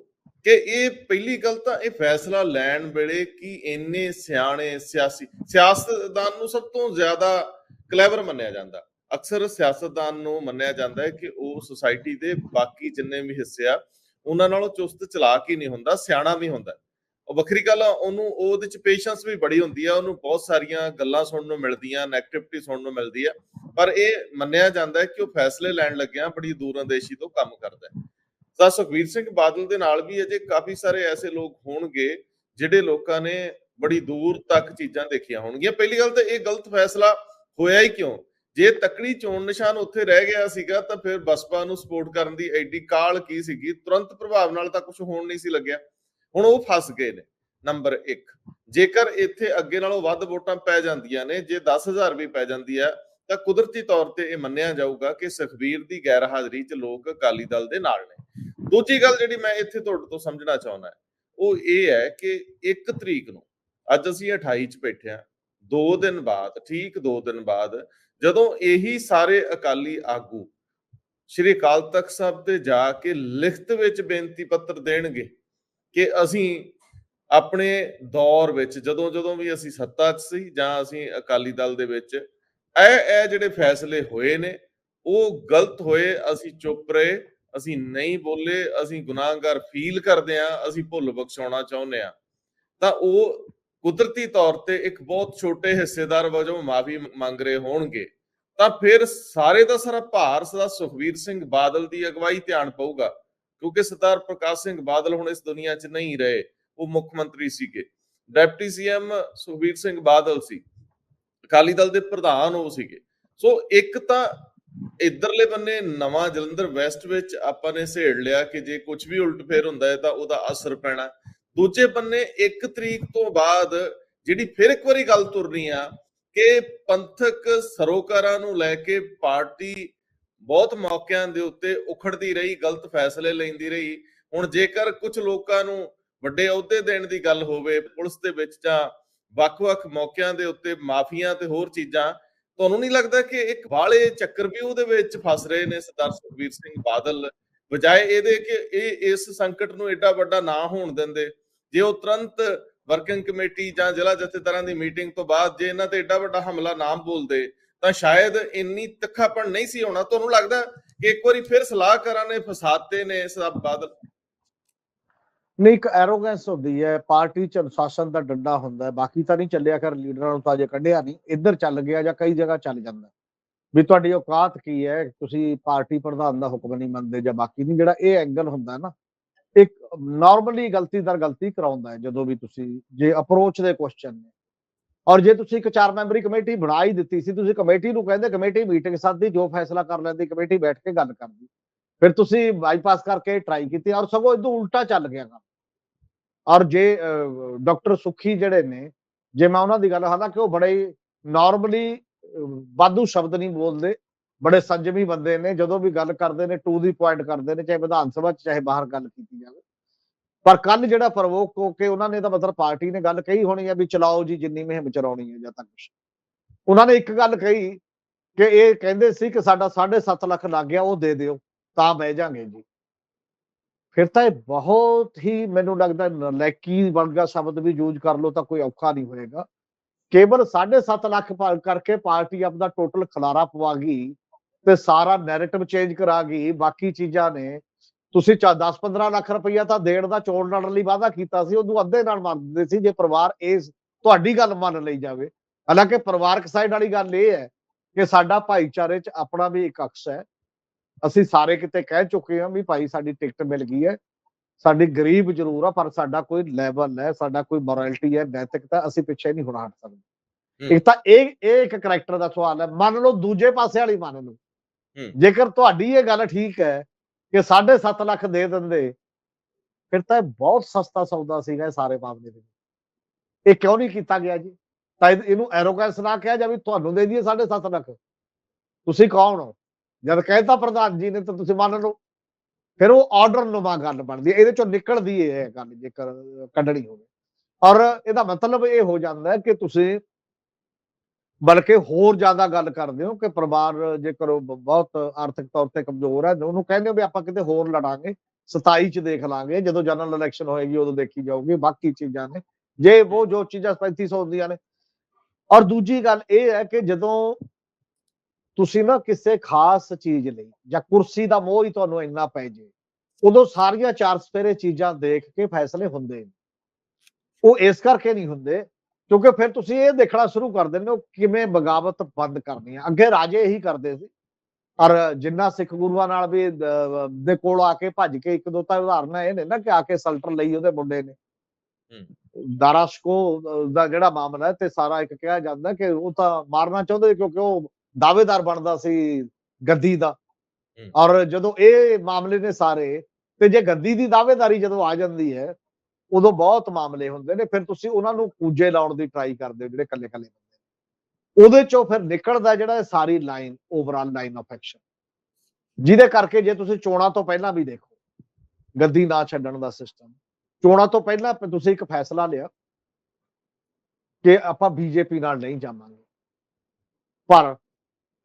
ਕਿ ਇਹ ਪਹਿਲੀ ਗੱਲ ਤਾਂ ਇਹ ਫੈਸਲਾ ਲੈਣ ਵੇਲੇ ਕਿ ਇੰਨੇ ਸਿਆਣੇ, ਸਿਆਸੀ, ਸਿਆਸਤਦਾਨ ਨੂੰ ਸਭ ਤੋਂ ਜ਼ਿਆਦਾ ਕਲੇਵਰ ਮੰਨਿਆ ਜਾਂਦਾ। ਅਕਸਰ ਸਿਆਸਤਦਾਨ ਨੂੰ ਮੰਨਿਆ ਜਾਂਦਾ ਹੈ ਕਿ ਉਹ ਸੁਸਾਇਟੀ ਦੇ ਬਾਕੀ ਜਿੰਨੇ ਵੀ ਹਿੱਸੇ ਆ, ਉਹਨਾਂ ਨਾਲੋਂ ਚੁਸਤ ਚਲਾਕ ਹੀ ਨਹੀਂ ਹੁੰਦਾ, ਸਿਆਣਾ ਵੀ ਹੁੰਦਾ। ਵੱਖਰੀ ਗੱਲ ਉਹਨੂੰ, ਉਹਦੇ ਚ ਪੇਸ਼ੈਂਸ ਵੀ ਬੜੀ ਹੁੰਦੀ ਆ, ਉਹਨੂੰ ਬਹੁਤ ਸਾਰੀਆਂ ਗੱਲਾਂ ਸੁਣਨ ਨੂੰ ਮਿਲਦੀਆਂ ਨੈਗੇਟਿਵਿਟੀ ਸੁਣਨ ਨੂੰ ਮਿਲਦੀ ਆ, ਪਰ ਇਹ ਮੰਨਿਆ ਜਾਂਦਾ ਹੈ ਕਿ ਉਹ ਫੈਸਲੇ ਲੈਣ ਲੱਗਿਆ ਬੜੀ ਦੂਰ ਅੰਦੇਸ਼ੀ ਤੋਂ ਕੰਮ ਕਰਦਾ ਹੈ। ਤਾਂ ਸੁਖਵੀਰ ਸਿੰਘ ਬਾਦਲ ਦੇ ਨਾਲ ਵੀ ਅਜੇ ਕਾਫੀ ਸਾਰੇ ਐਸੇ ਲੋਕ ਹੋਣਗੇ, ਜਿਹੜੇ ਲੋਕਾਂ ਨੇ ਬੜੀ ਦੂਰ ਤੱਕ ਚੀਜ਼ਾਂ ਦੇਖੀਆਂ ਹੋਣਗੀਆਂ। ਪਹਿਲੀ ਗੱਲ ਤਾਂ ਇਹ ਗਲਤ ਫੈਸਲਾ ਹੋਇਆ ਹੀ ਕਿਉਂ? ਜੇ ਤਕੜੀ ਚੋਣ ਨਿਸ਼ਾਨ ਉੱਥੇ ਰਹਿ ਗਿਆ ਸੀਗਾ, ਤਾਂ ਫਿਰ ਬਸਪਾ ਨੂੰ ਸਪੋਰਟ ਕਰਨ ਦੀ ਐਡੀ ਕਾਲ ਕੀ ਸੀਗੀ? ਤੁਰੰਤ ਪ੍ਰਭਾਵ ਨਾਲ ਤਾਂ ਕੁਝ ਹੋਣ ਨਹੀਂ ਸੀ ਲੱਗਿਆ। ਹੁਣ ਉਹ ਫਸ ਗਏ ਨੇ। ਨੰਬਰ 1 ਜੇਕਰ ਇੱਥੇ ਅੱਗੇ ਨਾਲੋਂ ਵੱਧ ਵੋਟਾਂ ਪੈ ਜਾਂਦੀਆਂ ਨੇ, ਜੇ 10000 ਵੀ ਪੈ ਜਾਂਦੀ ਹੈ, ਤਾਂ ਕੁਦਰਤੀ ਤੌਰ ਤੇ ਇਹ ਮੰਨਿਆ ਜਾਊਗਾ ਕਿ ਸੁਖਬੀਰ ਦੀ ਗੈਰ ਹਾਜ਼ਰੀ 'ਚ ਲੋਕ ਅਕਾਲੀ ਦਲ ਦੇ ਨਾਲ ਨੇ। ਦੂਜੀ ਗੱਲ ਜਿਹੜੀ ਮੈਂ ਇੱਥੇ ਤੁਹਾਡੇ ਤੋਂ ਸਮਝਣਾ ਚਾਹੁੰਦਾ ਉਹ ਇਹ ਹੈ ਕਿ 1 ਤਰੀਕ ਨੂੰ, ਅੱਜ ਅਸੀਂ 28 ਚ ਬੈਠੇ ਆ 2 ਦਿਨ ਬਾਅਦ, ਠੀਕ 2 ਦਿਨ ਬਾਅਦ, ਜਦੋਂ ਇਹੀ ਸਾਰੇ ਅਕਾਲੀ ਆਗੂ ਸ਼੍ਰੀ ਅਕਾਲ ਤਖਤ ਸਾਹਿਬ ਤੇ ਜਾ ਕੇ ਲਿਖਤ ਵਿੱਚ ਬੇਨਤੀ ਪੱਤਰ ਦੇਣਗੇ ਕਿ ਅਸੀਂ ਆਪਣੇ ਦੌਰ ਵਿੱਚ ਜਦੋਂ ਜਦੋਂ ਵੀ ਅਸੀਂ ਸੱਤਾ 'ਚ ਸੀ ਜਾਂ ਅਸੀਂ ਅਕਾਲੀ ਦਲ ਦੇ ਵਿੱਚ, ਇਹ ਇਹ ਜਿਹੜੇ ਫੈਸਲੇ ਹੋਏ ਨੇ, ਉਹ ਗਲਤ ਹੋਏ, ਅਸੀਂ ਚੁੱਪ ਰਹੇ, ਅਸੀਂ ਨਹੀਂ ਬੋਲੇ, ਅਸੀਂ ਗੁਨਾਹਗਾਰ ਫੀਲ ਕਰਦੇ ਆ ਅਸੀਂ ਭੁੱਲ ਬਖਸ਼ਾਉਣਾ ਚਾਹੁੰਦੇ ਆ ਤਾਂ ਉਹ ਕੁਦਰਤੀ ਤੌਰ ਤੇ ਇੱਕ ਬਹੁਤ ਛੋਟੇ ਹਿੱਸੇਦਾਰ ਵਜੋਂ ਮਾਫੀ ਮੰਗ ਰਹੇ ਹੋਣਗੇ। ਤਾਂ ਫਿਰ ਸਾਰੇ ਦਾ ਸਾਰਾ ਭਾਰ ਸਦਾ ਸੁਖਵੀਰ ਸਿੰਘ ਬਾਦਲ ਦੀ ਅਗਵਾਈ ਧਿਆਨ ਪਊਗਾ। ਕਿਉਂਕਿ ਸਰਦਾਰ ਪ੍ਰਕਾਸ਼ ਸਿੰਘ ਬਾਦਲ ਹੁਣ ਇਸ ਦੁਨੀਆ 'ਚ ਨਹੀਂ ਰਹੇ, ਉਹ ਮੁੱਖ ਮੰਤਰੀ ਸੀਗੇ। ਡਿਪਟੀ ਸੀਐਮ ਸੁਖਵੀਰ ਸਿੰਘ ਬਾਦਲ ਸੀ, ਅਕਾਲੀ ਦਲ ਦੇ ਪ੍ਰਧਾਨ ਉਹ ਸੀਗੇ। ਸੋ ਇੱਕ ਤਾਂ ਇਧਰਲੇ ਬੰਨੇ ਨਵਾਂ ਜਲੰਧਰ ਵੈਸਟ ਵਿੱਚ ਆਪਾਂ ਨੇ ਸਹੇੜ ਲਿਆ ਕਿ ਜੇ ਕੁਝ ਵੀ ਉਲਟ ਫੇਰ ਹੁੰਦਾ ਹੈ ਤਾਂ ਉਹਦਾ ਅਸਰ ਪੈਣਾ। ਦੂਜੇ ਬੰਨੇ 1 ਤਰੀਕ ਤੋਂ ਬਾਅਦ ਜਿਹੜੀ ਫਿਰ ਇੱਕ ਵਾਰੀ ਗੱਲ ਤੁਰਨੀ ਆ ਕਿ ਪੰਥਕ ਸਰੋਕਾਰਾਂ ਨੂੰ ਲੈ ਕੇ ਪਾਰਟੀ ਬਹੁਤ ਮੌਕਿਆਂ ਦੇ ਉੱਤੇ ਉਖੜਦੀ ਰਹੀ, ਗਲਤ ਫੈਸਲੇ ਲੈਂਦੀ ਰਹੀ। ਹੁਣ ਜੇਕਰ ਕੁਝ ਲੋਕਾਂ ਨੂੰ ਵੱਡੇ ਅਹੁਦੇ ਦੇਣ ਦੀ ਗੱਲ ਹੋਵੇ, ਪੁਲਿਸ ਦੇ ਵਿੱਚ ਜਾਂ ਵੱਖ-ਵੱਖ ਮੌਕਿਆਂ ਦੇ ਉੱਤੇ ਮਾਫੀਆਂ ਤੇ ਹੋਰ ਚੀਜ਼ਾਂ, ਤੁਹਾਨੂੰ ਨਹੀਂ ਲੱਗਦਾ ਕਿ ਇੱਕ ਵਾਲੇ ਚੱਕਰ ਵੀ ਉਹਦੇ ਵਿੱਚ ਫਸ ਰਹੇ ਨੇ ਸਰਦਾਰ ਸੁਖਬੀਰ ਸਿੰਘ ਬਾਦਲ? ਬਜਾਏ ਇਹਦੇ ਕਿ ਇਹ ਇਸ ਸੰਕਟ ਨੂੰ ਐਡਾ ਵੱਡਾ ਨਾ ਹੋਣ ਦਿੰਦੇ। ਜੇ ਉਹ ਤੁਰੰਤ ਵਰਕਿੰਗ ਕਮੇਟੀ ਜਾਂ ਜ਼ਿਲ੍ਹਾ ਜਥੇਦਾਰਾਂ ਦੀ ਮੀਟਿੰਗ ਤੋਂ ਬਾਅਦ ਜੇ ਇਹਨਾਂ ਤੇ ਐਡਾ ਵੱਡਾ ਹਮਲਾ ਨਾ ਬੋਲਦੇ ਤਾਂ ਸ਼ਾਇਦ ਇੰਨੀ ਤਿੱਖਾਪਣ ਨਹੀਂ ਸੀ ਹੋਣਾ। ਤੁਹਾਨੂੰ ਲੱਗਦਾ ਕਿ ਇੱਕ ਵਾਰੀ ਫਿਰ ਸਲਾਹਕਾਰਾਂ ਨੇ ਫਸਾਤੇ ਨੇ ਸਭ ਬਾਦਲ? ਨਹੀਂ, ਇੱਕ ਐਰੋਗੈਂਸ ਹੁੰਦੀ ਹੈ। ਪਾਰਟੀ ਚ ਅਨੁਸ਼ਾਸਨ ਦਾ ਡੰਡਾ ਹੁੰਦਾ ਹੈ। ਬਾਕੀ ਤਾਂ ਨਹੀਂ ਚੱਲਿਆ ਕਰ, ਲੀਡਰਾਂ ਨੂੰ ਤਾਂ ਜੇ ਕੱਢਿਆ ਨਹੀਂ। ਇੱਧਰ ਚੱਲ ਗਿਆ ਜਾਂ ਕਈ ਜਗ੍ਹਾ ਚੱਲ ਜਾਂਦਾ ਵੀ ਤੁਹਾਡੀ ਔਕਾਤ ਕੀ ਹੈ? ਤੁਸੀਂ ਪਾਰਟੀ ਪ੍ਰਧਾਨ ਦਾ ਹੁਕਮ ਨਹੀਂ ਮੰਨਦੇ ਜਾਂ ਬਾਕੀ ਨਹੀਂ। ਜਿਹੜਾ ਇਹ ਐਂਗਲ ਹੁੰਦਾ ਨਾ, ਇੱਕ ਨਾਰਮਲੀ ਗਲਤੀ ਦਰ ਗਲਤੀ ਕਰਾਉਂਦਾ ਹੈ ਜਦੋਂ ਵੀ ਤੁਸੀਂ, ਜੇ ਅਪਰੋਚ ਦੇ ਕੁਐਸਚਨ ਨੇ। ਔਰ ਜੇ ਤੁਸੀਂ ਇੱਕ ਚਾਰ ਮੈਂਬਰੀ ਕਮੇਟੀ ਬਣਾ ਹੀ ਦਿੱਤੀ ਸੀ, ਤੁਸੀਂ ਕਮੇਟੀ ਨੂੰ ਕਹਿੰਦੇ ਕਮੇਟੀ ਮੀਟਿੰਗ ਸੱਦਦੀ ਜੋ ਫੈਸਲਾ ਕਰ ਲੈਂਦੀ, ਕਮੇਟੀ ਬੈਠ ਕੇ ਗੱਲ ਕਰਦੀ। ਫਿਰ ਤੁਸੀਂ ਬਾਈਪਾਸ ਕਰਕੇ ਟਰਾਈ ਕੀਤੀ ਔਰ ਸਗੋਂ ਇਦੋਂ ਉਲਟਾ ਚੱਲ ਗਿਆ ਕੰਮ। ਔਰ ਜੇ ਡਾਕਟਰ ਸੁਖੀ ਜਿਹੜੇ ਨੇ, ਜੇ ਮੈਂ ਉਹਨਾਂ ਦੀ ਗੱਲ ਹਾਲਾਂਕਿ ਉਹ ਬੜੇ ਨਾਰਮਲੀ ਬਾਦੂ ਸ਼ਬਦ ਨਹੀਂ ਬੋਲਦੇ, ਬੜੇ ਸੰਜਮੀ ਬੰਦੇ ਨੇ, ਜਦੋਂ ਵੀ ਗੱਲ ਕਰਦੇ ਨੇ ਟੂ ਦੀ ਪੁਆਇੰਟ ਕਰਦੇ ਨੇ, ਚਾਹੇ ਵਿਧਾਨ ਸਭਾ ਚ, ਚਾਹੇ ਬਾਹਰ ਗੱਲ ਕੀਤੀ ਜਾਵੇ। ਪਰ ਕੱਲ ਜਿਹੜਾ ਪ੍ਰਵੋਕ ਹੋ ਕੇ ਉਹਨਾਂ ਨੇ ਤਾਂ ਮਤਲਬ ਪਾਰਟੀ ਨੇ ਗੱਲ ਕਹੀ ਹੋਣੀ ਹੈ ਵੀ ਚਲਾਓ ਜੀ, ਜਿੰਨੀ ਮੁਹਿੰਮ ਚਲਾਉਣੀ ਹੈ ਜਾਂ ਤਾਂ ਕੁਛ। ਉਹਨਾਂ ਨੇ ਇੱਕ ਗੱਲ ਕਹੀ ਕਿ ਇਹ ਕਹਿੰਦੇ ਸੀ ਕਿ ਸਾਡਾ 7.5 ਲੱਖ ਲੱਗ ਗਿਆ, ਉਹ ਦੇ ਦਿਓ, ਤਾਂ ਬਹਿ ਜਾਾਂਗੇ ਜੀ। ਫਿਰ ਤਾਂ ਇਹ ਬਹੁਤ ਹੀ ਮੈਨੂੰ ਲੱਗਦਾ ਨਲੈਕੀ ਵਰਗਾ ਸ਼ਬਦ ਵੀ ਯੂਜ਼ ਕਰ ਲਓ ਤਾਂ ਕੋਈ ਔਖਾ ਨਹੀਂ ਹੋਏਗਾ। ਕੇਵਲ 7.5 ਲੱਖ ਕਰਕੇ ਪਾਰਟੀ ਆਪਦਾ ਟੋਟਲ ਖਲਾਰਾ ਪਵਾ ਗਈ ਤੇ ਸਾਰਾ ਨੈਰੇਟਿਵ ਚੇਂਜ ਕਰਾ ਗਈ, ਬਾਕੀ ਚੀਜ਼ਾਂ ਨੇ ਤੁਸੀਂ ਚਾ 10-15 ਲੱਖ ਰੁਪਈਆ ਤਾਂ ਦੇਣ ਦਾ ਚੋਣ ਲੜਨ ਲਈ ਵਾਅਦਾ ਕੀਤਾ ਸੀ ਉਦੋਂ ਅੱਧੇ ਨਾਲ ਮੰਨਦੇ ਸੀ ਜੇ ਪਰਿਵਾਰ ਇਸ ਤੁਹਾਡੀ ਗੱਲ ਮੰਨ ਲਈ ਜਾਵੇ। ਹਾਲਾਂਕਿ ਪਰਿਵਾਰਕ ਸਾਈਡ ਵਾਲੀ ਗੱਲ ਇਹ ਹੈ ਕਿ ਸਾਡਾ ਭਾਈਚਾਰੇ 'ਚ ਆਪਣਾ ਵੀ ਇੱਕ ਅਕਸ ਹੈ। ਅਸੀਂ ਸਾਰੇ ਕਿਤੇ ਕਹਿ ਚੁੱਕੇ ਹਾਂ ਵੀ ਭਾਈ ਸਾਡੀ ਟਿਕਟ ਮਿਲ ਗਈ ਹੈ। ਸਾਡੀ ਗਰੀਬ ਜ਼ਰੂਰ ਆ ਪਰ ਸਾਡਾ ਕੋਈ ਲੈਵਲ ਹੈ ਸਾਡਾ ਕੋਈ ਮੋਰੈਲਿਟੀ ਹੈ ਨੈਤਿਕਤਾ ਅਸੀਂ ਪਿੱਛੇ ਨਹੀਂ ਹੋਣਾ ਹਟ ਸਕਦੇ। ਇੱਕ ਤਾਂ ਇਹ ਇਹ ਇੱਕ ਕੈਰੈਕਟਰ ਦਾ ਸਵਾਲ ਹੈ। ਮੰਨ ਲਓ ਦੂਜੇ ਪਾਸੇ ਵਾਲੀ ਮੰਨ ਲਓ। ਜੇਕਰ ਤੁਹਾਡੀ ਇਹ ਗੱਲ ਠੀਕ ਹੈ ਕਿ 7.5 ਲੱਖ ਦੇ ਦਿੰਦੇ। ਫਿਰ ਤਾਂ ਇਹ ਬਹੁਤ ਸਸਤਾ ਸੌਦਾ ਸੀਗਾ ਇਹ ਸਾਰੇ ਮਾਮਲੇ ਦੇ ਇਹ ਕਿਉਂ ਨਹੀਂ ਕੀਤਾ ਗਿਆ ਜੀ? ਤਾਂ ਇਹਨੂੰ ਐਰੋਗੈਂਸ ਨਾ ਕਿਹਾ ਜਾਵੇ, ਤੁਹਾਨੂੰ ਦੇ ਦਈਏ 7.5 ਲੱਖ। ਤੁਸੀਂ ਕੌਣ ਹੋ? ਜਦ ਕਹਿਤਾ ਪ੍ਰਧਾਨ ਜੀ ਨੇ ਤਾਂ ਤੁਸੀਂ ਮੰਨ ਲਓ। ਫਿਰ ਉਹ ਆਰਡਰ ਨਵਾਂ ਗੱਲ ਬਣਦੀ ਹੈ, ਇਹਦੇ ਚੋਂ ਨਿਕਲਦੀ ਹੈ ਗੱਲ ਜੇਕਰ ਕੱਢਣੀ ਹੋਵੇ। ਔਰ ਇਹਦਾ ਮਤਲਬ ਇਹ ਹੋ ਜਾਂਦਾ ਕਿ ਤੁਸੀਂ ਬਲਕਿ ਹੋਰ ਜ਼ਿਆਦਾ ਗੱਲ ਕਰਦੇ ਹੋ ਕਿ ਪਰਿਵਾਰ ਜੇਕਰ ਬਹੁਤ ਆਰਥਿਕ ਤੌਰ ਤੇ ਕਮਜ਼ੋਰ ਹੈ ਉਹਨੂੰ ਕਹਿੰਦੇ ਹੋ ਵੀ ਆਪਾਂ ਕਿਤੇ ਹੋਰ ਲੜਾਂਗੇ 27 ਚ ਦੇਖ ਲਾਂਗੇ ਜਦੋਂ ਜਨਰਲ ਇਲੈਕਸ਼ਨ ਹੋਏਗੀ ਉਦੋਂ ਦੇਖੀ ਜਾਊਗੀ ਬਾਕੀ ਚੀਜ਼ਾਂ ਨੇ। ਜੇ ਉਹ ਜੋ ਚੀਜ਼ਾਂ 3500 ਹੁੰਦੀਆਂ ਨੇ। ਔਰ ਦੂਜੀ ਗੱਲ ਇਹ ਹੈ ਕਿ ਜਦੋਂ ਤੁਸੀਂ ਨਾ ਕਿਸੇ ਖਾਸ ਚੀਜ਼ ਲਈ ਜਾਂ ਕੁਰਸੀ ਦਾ ਮੋਹ ਹੀ ਤੁਹਾਨੂੰ ਇੰਨਾ ਪੈ ਜੇ ਉਦੋਂ ਸਾਰੀਆਂ ਚਾਰ ਸਪੇਰੇ ਚੀਜ਼ਾਂ ਦੇਖ ਕੇ ਫੈਸਲੇ ਹੁੰਦੇ ਨੇ। ਉਹ ਇਸ ਕਰਕੇ ਨਹੀਂ ਹੁੰਦੇ ਕਿਉਂਕਿ ਫਿਰ ਤੁਸੀਂ ਇਹ ਦੇਖਣਾ ਸ਼ੁਰੂ ਕਰ ਦਿੰਦੇ ਹੋ ਕਿਵੇਂ ਬਗਾਵਤ ਬੰਦ ਕਰਨੀ ਹੈ ਅੱਗੇ ਰਾਜੇ ਇਹੀ ਕਰਦੇ ਸੀ। ਔਰ ਜਿੰਨਾ ਸਿੱਖ ਗੁਰੂਆਂ ਨਾਲ ਵੀ ਦੇ ਕੋਲ ਆ ਕੇ ਭੱਜ ਕੇ ਇੱਕ ਦੋ ਤਾਂ ਉਦਾਹਰਨਾਂ ਇਹ ਨੇ ਨਾ ਕਿ ਆ ਕੇ ਸਲਟਰ ਲਈ ਉਹਦੇ ਮੁੰਡੇ ਨੇ। ਦਾਰਾਸ਼ਕੋ ਦਾ ਜਿਹੜਾ ਮਾਮਲਾ ਹੈ ਤੇ ਸਾਰਾ ਇੱਕ ਕਿਹਾ ਜਾਂਦਾ ਕਿ ਉਹ ਤਾਂ ਮਾਰਨਾ ਚਾਹੁੰਦੇ ਕਿਉਂਕਿ ਉਹ ਦਾਅਵੇਦਾਰ ਬਣਦਾ ਸੀ ਗੱਦੀ ਦਾ। ਔਰ ਜਦੋਂ ਇਹ ਮਾਮਲੇ ਨੇ ਸਾਰੇ ਤੇ ਜੇ ਗੱਦੀ ਦੀ ਦਾਅਵੇਦਾਰੀ ਜਦੋਂ ਆ ਜਾਂਦੀ ਹੈ ਉਦੋਂ ਬਹੁਤ ਮਾਮਲੇ ਹੁੰਦੇ ਨੇ, ਫਿਰ ਤੁਸੀਂ ਉਹਨਾਂ ਨੂੰ ਕੂਜੇ ਲਾਉਣ ਦੀ ਟਰਾਈ ਕਰਦੇ ਹੋ ਜਿਹੜੇ ਕੱਲੇ ਕੱਲੇ ਬੰਦੇ ਉਹਦੇ ਚੋਂ ਫਿਰ ਨਿਕਲਦਾ ਜਿਹੜਾ ਸਾਰੀ line overall line of action ਜਿਹਦੇ ਕਰਕੇ ਜੇ ਤੁਸੀਂ ਚੋਣਾਂ ਤੋਂ ਪਹਿਲਾਂ ਵੀ ਦੇਖੋ, ਗੱਦੀ ਨਾ ਛੱਡਣ ਦਾ ਸਿਸਟਮ ਚੋਣਾਂ ਤੋਂ ਪਹਿਲਾਂ ਤੁਸੀਂ ਇੱਕ ਫੈਸਲਾ ਲਿਆ ਕਿ ਆਪਾਂ ਬੀਜੇਪੀ ਨਾਲ ਨਹੀਂ ਜਾਵਾਂਗੇ। ਪਰ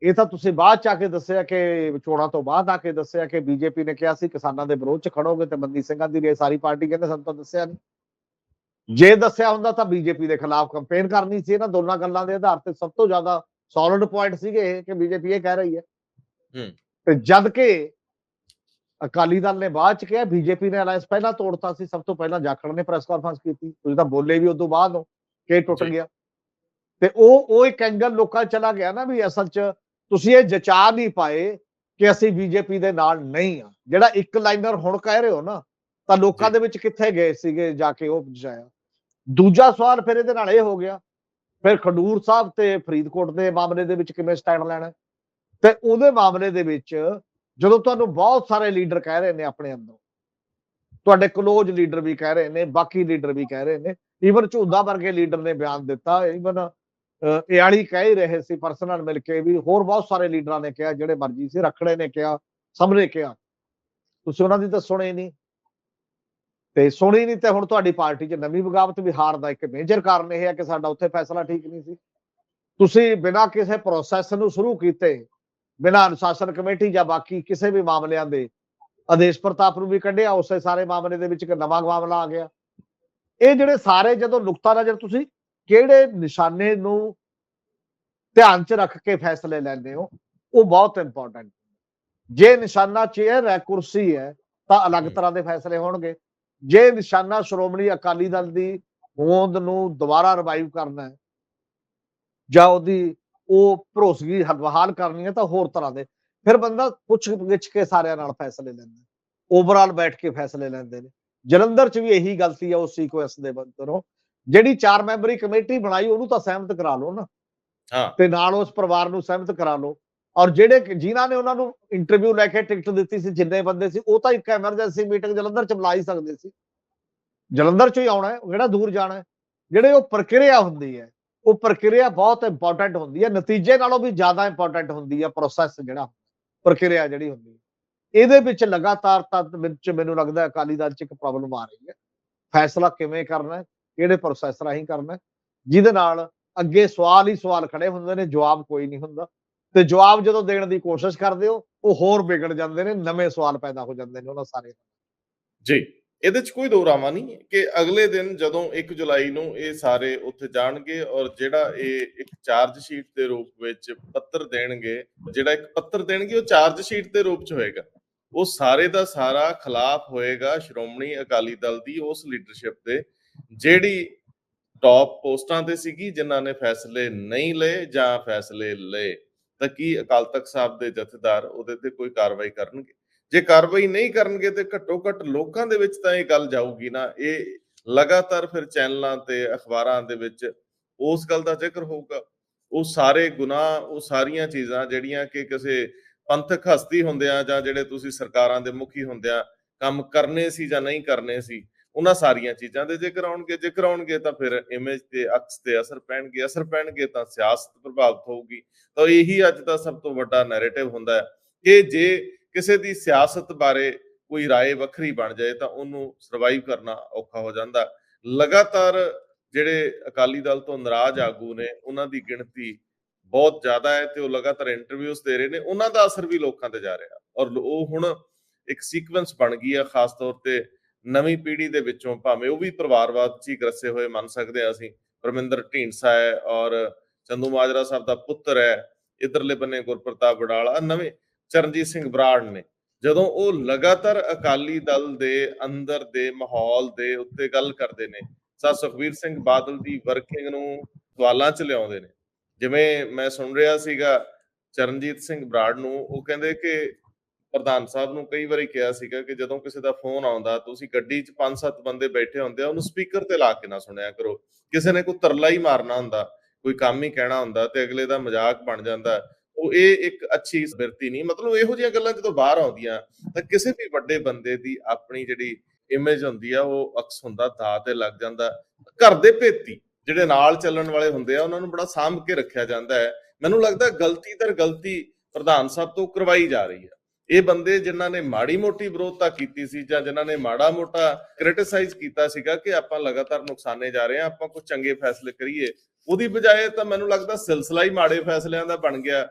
ਇਹ ਤਾਂ ਤੁਸੀਂ ਬਾਅਦ ਚ ਆ ਕੇ ਦੱਸਿਆ ਕਿ ਚੋਣਾਂ ਤੋਂ ਬਾਅਦ ਆ ਕੇ ਦੱਸਿਆ ਕਿ ਬੀਜੇਪੀ ਨੇ ਕਿਹਾ ਸੀ ਕਿਸਾਨਾਂ ਦੇ ਵਿਰੋਧ ਚ ਖੜੋਗੇ ਤੇ ਬੰਦੀ ਸਿੰਘਾਂ ਦੀ ਇਹ ਸਾਰੀ ਪਾਰਟੀ ਕਹਿੰਦੇ ਸਾਨੂੰ ਤਾਂ ਦੱਸਿਆ ਨਹੀਂ ਜੇ ਦੱਸਿਆ ਹੁੰਦਾ ਤਾਂ ਬੀਜੇਪੀ ਦੇ ਖਿਲਾਫ ਕੰਪੇਨ ਕਰਨੀ ਸੀ। ਇਹਨਾਂ ਦੋਨਾਂ ਗੱਲਾਂ ਦੇ ਆਧਾਰ ਤੇ ਸਭ ਤੋਂ ਜ਼ਿਆਦਾ ਸੋਲਿਡ ਪੁਆਇੰਟ ਸੀਗੇ ਕਿ ਬੀਜੇਪੀ ਇਹ ਕਹਿ ਰਹੀ ਹੈ। ਹੂੰ। ਤੇ ਜਦ ਕਿ ਅਕਾਲੀ ਦਲ ਨੇ ਬਾਅਦ ਚ ਕਿਹਾ ਬੀਜੇਪੀ ਨੇ ਅਲਾਈਅੰਸ ਪਹਿਲਾਂ ਤੋੜਤਾ ਸੀ ਸਭ ਤੋਂ ਪਹਿਲਾਂ ਜਾਖੜ ਨੇ ਪ੍ਰੈਸ ਕਾਨਫਰੰਸ ਕੀਤੀ। ਤੁਸੀਂ ਤਾਂ ਬੋਲੇ ਵੀ ਉਦੋਂ ਬਾਅਦ ਹੋ ਕਿ ਟੁੱਟ। ਗਿਆ। ਤੇ ਉਹ ਉਹ ਇੱਕ ਐਂਗਲ ਲੋਕਾਂ ਚਲਾ ਗਿਆ ਨਾ ਵੀ ਅਸਲ 'ਚ ਤੁਸੀਂ ਇਹ ਜਚਾ ਨਹੀਂ ਪਾਏ ਕਿ ਅਸੀਂ ਬੀਜੇਪੀ ਦੇ ਨਾਲ ਨਹੀਂ ਆ ਜਿਹੜਾ ਇੱਕ ਲਾਈਨਰ ਹੁਣ ਕਹਿ ਰਹੇ ਹੋ ਨਾ ਤਾਂ ਲੋਕਾਂ। ਦੇ ਵਿੱਚ ਕਿੱਥੇ ਗਏ ਸੀਗੇ ਜਾ ਕੇ ਉਹ ਜਾਇਆ ਦੂਜਾ ਸਵਾਲ ਫਿਰ ਇਹਦੇ ਨਾਲ ਇਹ ਹੋ ਗਿਆ ਫਿਰ ਖਡੂਰ ਸਾਹਿਬ ਤੇ ਫਰੀਦਕੋਟ ਦੇ ਮਾਮਲੇ ਦੇ ਵਿੱਚ ਕਿਵੇਂ ਸਟੈਂਡ ਲੈਣਾ? ਤੇ ਉਹਦੇ ਮਾਮਲੇ ਦੇ ਵਿੱਚ ਜਦੋਂ ਤੁਹਾਨੂੰ ਬਹੁਤ ਸਾਰੇ ਲੀਡਰ ਕਹਿ ਰਹੇ ਨੇ ਆਪਣੇ ਅੰਦਰ ਤੁਹਾਡੇ ਕਲੋਜ਼ ਲੀਡਰ ਵੀ ਕਹਿ ਰਹੇ ਨੇ ਬਾਕੀ ਲੀਡਰ ਵੀ ਕਹਿ ਰਹੇ ਨੇ ਈਵਨ ਝੂਦਾ ਵਰਗੇ ਲੀਡਰ ਨੇ ਬਿਆਨ ਦਿੱਤਾ ਈਵਨ ਇਆਲੀ ਕਹਿ ਹੀ ਰਹੇ ਸੀ ਪਰਸਨਲ ਮਿਲ ਕੇ ਵੀ ਹੋਰ ਬਹੁਤ ਸਾਰੇ ਲੀਡਰਾਂ ਨੇ ਕਿਹਾ, ਜਿਹੜੇ ਮਰਜ਼ੀ ਸੀ, ਰਖੜੇ ਨੇ ਕਿਹਾ ਸਭ ਨੇ ਕਿਹਾ। ਤੁਸੀਂ ਉਹਨਾਂ ਦੀ ਤਾਂ ਸੁਣੇ ਨਹੀਂ। ਤੇ ਸੁਣੀ ਨਹੀਂ ਤੇ ਹੁਣ ਤੁਹਾਡੀ ਪਾਰਟੀ 'ਚ ਨਵੀਂ ਬਗਾਵਤ ਵਿਹਾਰ ਦਾ ਇੱਕ ਮੇਜਰ ਕਾਰਨ ਇਹ ਹੈ ਕਿ ਸਾਡਾ ਉੱਥੇ ਫੈਸਲਾ ਠੀਕ ਨਹੀਂ ਸੀ। ਤੁਸੀਂ ਬਿਨਾਂ ਕਿਸੇ ਪ੍ਰੋਸੈਸ ਨੂੰ ਸ਼ੁਰੂ ਕੀਤੇ, ਬਿਨਾਂ ਅਨੁਸ਼ਾਸਨ ਕਮੇਟੀ ਜਾਂ ਬਾਕੀ ਕਿਸੇ ਵੀ ਮਾਮਲਿਆਂ ਦੇ ਆਦੇਸ਼ ਪ੍ਰਤਾਪ ਨੂੰ ਵੀ ਕੱਢਿਆ, ਉਸੇ ਸਾਰੇ ਮਾਮਲੇ ਦੇ ਵਿੱਚ ਇੱਕ ਨਵਾਂ ਮਾਮਲਾ ਆ ਗਿਆ। ਇਹ ਜਿਹੜੇ ਸਾਰੇ ਜਦੋਂ ਨੁਕਤਾ ਨਜ਼ਰ ਤੁਸੀਂ ਕਿਹੜੇ ਨਿਸ਼ਾਨੇ ਨੂੰ ਧਿਆਨ 'ਚ ਰੱਖ ਕੇ ਫੈਸਲੇ ਲੈਂਦੇ ਹੋ? ਉਹ ਬਹੁਤ ਇੰਪੋਰਟੈਂਟ ਜੇ ਨਿਸ਼ਾਨਾ ਚੇਅਰ ਹੈ ਕੁਰਸੀ ਹੈ ਤਾਂ ਅਲੱਗ। ਤਰ੍ਹਾਂ ਦੇ ਫੈਸਲੇ ਹੋਣਗੇ। ਜੇ ਨਿਸ਼ਾਨਾ ਸ਼੍ਰੋਮਣੀ ਅਕਾਲੀ ਦਲ ਦੀ ਹੋਂਦ ਨੂੰ ਦੁਬਾਰਾ ਰਿਵਾਈਵ ਕਰਨਾ ਹੈ ਜਾਂ ਉਹਦੀ ਉਹ ਭਰੋਸਗੀ ਹ- ਬਹਾਲ ਕਰਨੀ ਹੈ ਤਾਂ ਹੋਰ ਤਰ੍ਹਾਂ ਦੇ। ਫਿਰ ਬੰਦਾ ਪੁੱਛ ਗਿੱਛ ਕੇ ਸਾਰਿਆਂ ਨਾਲ ਫੈਸਲੇ ਲੈਂਦਾ ਓਵਰਆਲ ਬੈਠ ਕੇ ਫੈਸਲੇ ਲੈਂਦੇ ਨੇ। ਜਲੰਧਰ 'ਚ ਵੀ ਇਹੀ ਗਲਤੀ ਹੈ ਉਸ ਸੀਕੁਐਂਸ ਦੇ ਬੰਦਰੋਂ ਜਿਹੜੀ ਚਾਰ ਮੈਂਬਰੀ ਕਮੇਟੀ ਬਣਾਈ ਉਹਨੂੰ ਤਾਂ ਸਹਿਮਤ ਕਰਾ ਲਓ ਨਾ। ਹਾਂ। ਤੇ ਨਾਲ ਉਸ ਪਰਿਵਾਰ ਨੂੰ ਸਹਿਮਤ ਕਰਾ ਲਓ। ਔਰ ਜਿਹੜੇ ਜਿਨ੍ਹਾਂ ਨੇ ਉਹਨਾਂ ਨੂੰ ਇੰਟਰਵਿਊ ਲੈ ਕੇ ਟਿਕਟ ਦਿੱਤੀ ਸੀ ਜਿੰਨੇ ਬੰਦੇ ਸੀ ਉਹ ਤਾਂ ਇੱਕ ਐਮਰਜੈਂਸੀ ਮੀਟਿੰਗ ਜਲੰਧਰ ਚ ਬੁਲਾ ਹੀ ਸਕਦੇ ਸੀ। ਜਲੰਧਰ ਚੋਂ ਹੀ ਆਉਣਾ ਹੈ ਕਿਹੜਾ ਦੂਰ ਜਾਣਾ ਹੈ? ਜਿਹੜੇ ਉਹ ਪ੍ਰਕਿਰਿਆ ਹੁੰਦੀ ਹੈ ਉਹ ਪ੍ਰਕਿਰਿਆ ਬਹੁਤ ਇੰਪੋਰਟੈਂਟ ਹੁੰਦੀ ਹੈ। ਨਤੀਜੇ ਨਾਲੋਂ ਵੀ ਜ਼ਿਆਦਾ ਇੰਪੋਰਟੈਂਟ ਹੁੰਦੀ ਹੈ ਪ੍ਰੋਸੈਸ ਜਿਹੜਾ ਪ੍ਰਕਿਰਿਆ ਜਿਹੜੀ ਹੁੰਦੀ ਹੈ। ਇਹਦੇ ਵਿੱਚ ਲਗਾਤਾਰ ਤਾਂ ਵਿੱਚ ਮੈਨੂੰ ਲੱਗਦਾ ਅਕਾਲੀ ਦਲ ਚ ਇੱਕ ਪ੍ਰੋਬਲਮ ਆ ਰਹੀ ਹੈ। ਫੈਸਲਾ ਕਿਵੇਂ ਕਰਨਾ ਹੈ ਕਿਹੜੇ ਪ੍ਰੋਸੈਸ ਰਾਹੀਂ ਕਰਨਾ ਜਿਹਦੇ ਨਾਲ ਅੱਗੇ ਸਵਾਲ ਹੀ ਸਵਾਲ ਖੜੇ ਹੁੰਦੇ ਨੇ, ਜਵਾਬ ਕੋਈ ਨਹੀਂ ਹੁੰਦਾ। ਤੇ ਜਵਾਬ ਜਦੋਂ ਦੇਣ ਦੀ ਕੋਸ਼ਿਸ਼ ਕਰਦੇ ਹੋ, ਉਹ ਹੋਰ ਵਿਗੜ ਜਾਂਦੇ ਨੇ, ਨਵੇਂ ਸਵਾਲ ਪੈਦਾ ਹੋ ਜਾਂਦੇ ਨੇ ਉਹਨਾਂ ਸਾਰੇ। ਜੀ, ਇਹਦੇ ਚ ਕੋਈ ਦੋ ਨਹੀਂ ਕਿ ਅਗਲੇ ਦਿਨ ਜਦੋਂ 1 ਜੁਲਾਈ ਨੂੰ ਇਹ ਸਾਰੇ ਉੱਥੇ ਜਾਣਗੇ ਔਰ ਜਿਹੜਾ ਇਹ ਇੱਕ ਚਾਰਜ ਸ਼ੀਟ ਦੇ ਰੂਪ ਵਿੱਚ ਪੱਤਰ ਦੇਣਗੇ, ਜਿਹੜਾ ਇੱਕ ਪੱਤਰ ਦੇਣਗੇ, ਉਹ ਚਾਰਜ ਸ਼ੀਟ ਦੇ ਰੂਪ ਚ ਹੋਏਗਾ। ਉਹ ਸਾਰੇ ਦਾ ਸਾਰਾ ਖਿਲਾਫ ਹੋਏਗਾ ਸ਼੍ਰੋਮਣੀ ਅਕਾਲੀ ਦਲ ਦੀ ਉਸ ਲੀਡਰਸ਼ਿਪ ਦੇ ਜਿਹੜੀ ਟੌਪ ਪੋਸਟਾਂ ਤੇ ਸੀਗੀ, ਜਿਨ੍ਹਾਂ ਨੇ ਫੈਸਲੇ ਨਹੀਂ ਲਏ ਜਾਂ ਫੈਸਲੇ ਲਏ, ਤਾਂ ਕੀ ਅਕਾਲ ਤਖਤ ਸਾਹਿਬ ਦੇ ਜਥੇਦਾਰ ਉਹਦੇ ਤੇ ਕੋਈ ਕਾਰਵਾਈ ਕਰਨਗੇ? ਜੇ ਕਾਰਵਾਈ ਨਹੀਂ ਕਰਨਗੇ, ਤੇ ਘੱਟੋ ਘੱਟ ਲੋਕਾਂ ਦੇ ਵਿੱਚ ਤਾਂ ਇਹ ਗੱਲ ਜਾਊਗੀ ਨਾ। ਇਹ ਲਗਾਤਾਰ ਫਿਰ ਚੈਨਲਾਂ ਤੇ ਅਖਬਾਰਾਂ ਦੇ ਵਿੱਚ ਉਸ ਗੱਲ ਦਾ ਜ਼ਿਕਰ ਹੋਊਗਾ। ਉਹ ਸਾਰੇ ਗੁਨਾਹ, ਉਹ ਸਾਰੀਆਂ ਚੀਜ਼ਾਂ ਜਿਹੜੀਆਂ ਕਿ ਕਿਸੇ ਪੰਥਕ ਹਸਤੀ ਹੁੰਦਿਆਂ ਜਾਂ ਜਿਹੜੇ ਤੁਸੀਂ ਸਰਕਾਰਾਂ ਦੇ ਮੁਖੀ ਹੁੰਦਿਆਂ ਕੰਮ ਕਰਨੇ ਸੀ ਜਾਂ ਨਹੀਂ ਕਰਨੇ ਸੀ ਉਹਨਾਂ ਸਾਰੀਆਂ ਚੀਜ਼ਾਂ ਦੇ ਜ਼ਿਕਰ ਆਉਣਗੇ ਜ਼ਿਕਰ ਆਉਣਗੇ ਤਾਂ ਫਿਰ ਇਮੇਜ ਤੇ ਅਕਸ ਤੇ ਅਸਰ ਪੈਣਗੇ ਅਸਰ ਪੈਣਗੇ ਤਾਂ ਸਿਆਸਤ ਪ੍ਰਭਾਵਿਤ ਹੋਊਗੀ ਤਾਂ ਇਹੀ ਅੱਜ ਦਾ ਸਭ ਤੋਂ ਵੱਡਾ ਨੈਰੇਟਿਵ ਹੁੰਦਾ ਹੈ ਕਿ ਜੇ ਕਿਸੇ ਦੀ ਸਿਆਸਤ ਬਾਰੇ ਕੋਈ رائے ਵੱਖਰੀ ਬਣ ਜਾਏ ਤਾਂ ਉਹਨੂੰ ਸਰਵਾਈਵ ਕਰਨਾ ਔਖਾ ਹੋ ਜਾਂਦਾ ਲਗਾਤਾਰ ਜਿਹੜੇ ਅਕਾਲੀ ਦਲ ਤੋਂ ਨਾਰਾਜ਼ ਆਗੂ ਨੇ ਉਹਨਾਂ ਦੀ ਗਿਣਤੀ ਬਹੁਤ ਜ਼ਿਆਦਾ ਹੈ ਤੇ ਉਹ ਲਗਾਤਾਰ ਇੰਟਰਵਿਊਜ਼ ਦੇ ਰਹੇ ਨੇ ਉਹਨਾਂ ਦਾ ਅਸਰ ਵੀ ਲੋਕਾਂ ਤੇ ਜਾ ਰਿਹਾ ਔਰ ਉਹ ਹੁਣ ਇੱਕ ਸੀਕੁਐਂਸ ਬਣ ਗਈ ਹੈ ਖਾਸ ਤੌਰ ਤੇ ਨਵੀਂ ਪੀੜ੍ਹੀ ਦੇ ਵਿੱਚੋਂ ਭਾਵੇਂ ਉਹ ਵੀ ਪਰਿਵਾਰਵਾਦ ਚ ਹੀ ਗਰਸੇ ਹੋਏ ਮੰਨ ਸਕਦੇ ਹਾਂ ਅਸੀਂ, ਪਰਮਿੰਦਰ ਢੀਂਡਸਾ ਹੈ ਔਰ ਚੰਦੂ ਮਾਜਰਾ ਸਾਹਿਬ ਦਾ ਪੁੱਤਰ ਹੈ, ਇਧਰਲੇ ਬੰਨੇ ਗੁਰਪ੍ਰਤਾਪ ਬਡਾਲਾ ਨਵੇਂ ਚਰਨਜੀਤ ਸਿੰਘ ਬਰਾੜ ਨੇ। ਜਦੋਂ ਉਹ ਲਗਾਤਾਰ ਅਕਾਲੀ ਦਲ ਦੇ ਅੰਦਰ ਦੇ ਮਾਹੌਲ ਦੇ ਉੱਤੇ ਗੱਲ ਕਰਦੇ ਨੇ, ਸਾ ਸੁਖਵੀਰ ਸਿੰਘ ਬਾਦਲ ਦੀ ਵਰਕਿੰਗ ਨੂੰ ਸਵਾਲਾਂ 'ਚ ਲਿਆਉਂਦੇ ਨੇ। ਜਿਵੇਂ ਮੈਂ ਸੁਣ ਰਿਹਾ ਸੀਗਾ ਚਰਨਜੀਤ ਸਿੰਘ ਬਰਾੜ ਨੂੰ, ਉਹ ਕਹਿੰਦੇ ਕਿ ਪ੍ਰਧਾਨ ਸਾਹਿਬ ਨੂੰ ਕਈ ਵਾਰੀ ਕਿਹਾ ਸੀਗਾ ਕਿ ਜਦੋਂ ਕਿਸੇ ਦਾ ਫੋਨ ਆਉਂਦਾ, ਤੁਸੀਂ ਗੱਡੀ 'ਚ ਪੰਜ ਸੱਤ ਬੰਦੇ ਬੈਠੇ ਹੁੰਦੇ ਆ, ਉਹਨੂੰ ਸਪੀਕਰ ਤੇ ਲਾ ਕੇ ਨਾ ਸੁਣਿਆ ਕਰੋ। ਕਿਸੇ ਨੇ ਕੋਈ ਤਰਲਾ ਹੀ ਮਾਰਨਾ ਹੁੰਦਾ, ਕੋਈ ਕੰਮ ਹੀ ਕਹਿਣਾ ਹੁੰਦਾ ਤੇ ਅਗਲੇ ਦਾ ਮਜ਼ਾਕ ਬਣ ਜਾਂਦਾ। ਉਹ ਇਹ ਇੱਕ ਅੱਛੀ ਬਿਰਤੀ ਨਹੀਂ, ਮਤਲਬ ਇਹੋ ਜਿਹੀਆਂ ਗੱਲਾਂ ਜਦੋਂ ਬਾਹਰ ਆਉਂਦੀਆਂ, ਤਾਂ ਕਿਸੇ ਵੀ ਵੱਡੇ ਬੰਦੇ ਦੀ ਆਪਣੀ ਜਿਹੜੀ ਇਮੇਜ ਹੁੰਦੀ ਆ, ਉਹ ਅਕਸ ਹੁੰਦਾ ਦਾ ਤੇ ਲੱਗ ਜਾਂਦਾ। ਘਰ ਦੇ ਭੇਤੀ ਜਿਹੜੇ ਨਾਲ ਚੱਲਣ ਵਾਲੇ ਹੁੰਦੇ ਆ, ਉਹਨਾਂ ਨੂੰ ਬੜਾ ਸਾਂਭ ਕੇ ਰੱਖਿਆ ਜਾਂਦਾ ਹੈ। ਮੈਨੂੰ ਲੱਗਦਾ ਗਲਤੀ ਦਰ ਗਲਤੀ ਪ੍ਰਧਾਨ ਸਾਹਿਬ ਤੋਂ ਕਰਵਾਈ ਜਾ ਰਹੀ ਹੈ। ਇਹ ਬੰਦੇ ਜਿਨ੍ਹਾਂ ਨੇ ਮਾੜੀ ਮੋਟੀ ਵਿਰੋਧਤਾ ਕੀਤੀ ਸੀ ਜਾਂ ਜਿਨ੍ਹਾਂ ਨੇ ਮਾੜਾ ਮੋਟਾ ਕ੍ਰਿਟਿਸਾਈਜ਼ ਕੀਤਾ ਸੀਗਾ ਕਿ ਆਪਾਂ ਲਗਾਤਾਰ ਨੁਕਸਾਨੇ ਜਾ ਰਹੇ ਹਾਂ, ਆਪਾਂ ਕੁਝ ਚੰਗੇ ਫੈਸਲੇ ਕਰੀਏ, ਉਹਦੀ ਬਜਾਏ ਤਾਂ ਮੈਨੂੰ ਲੱਗਦਾ ਸਿਲਸਿਲਾ ਹੀ ਮਾੜੇ ਫੈਸਲਿਆਂ ਦਾ ਬਣ ਗਿਆ।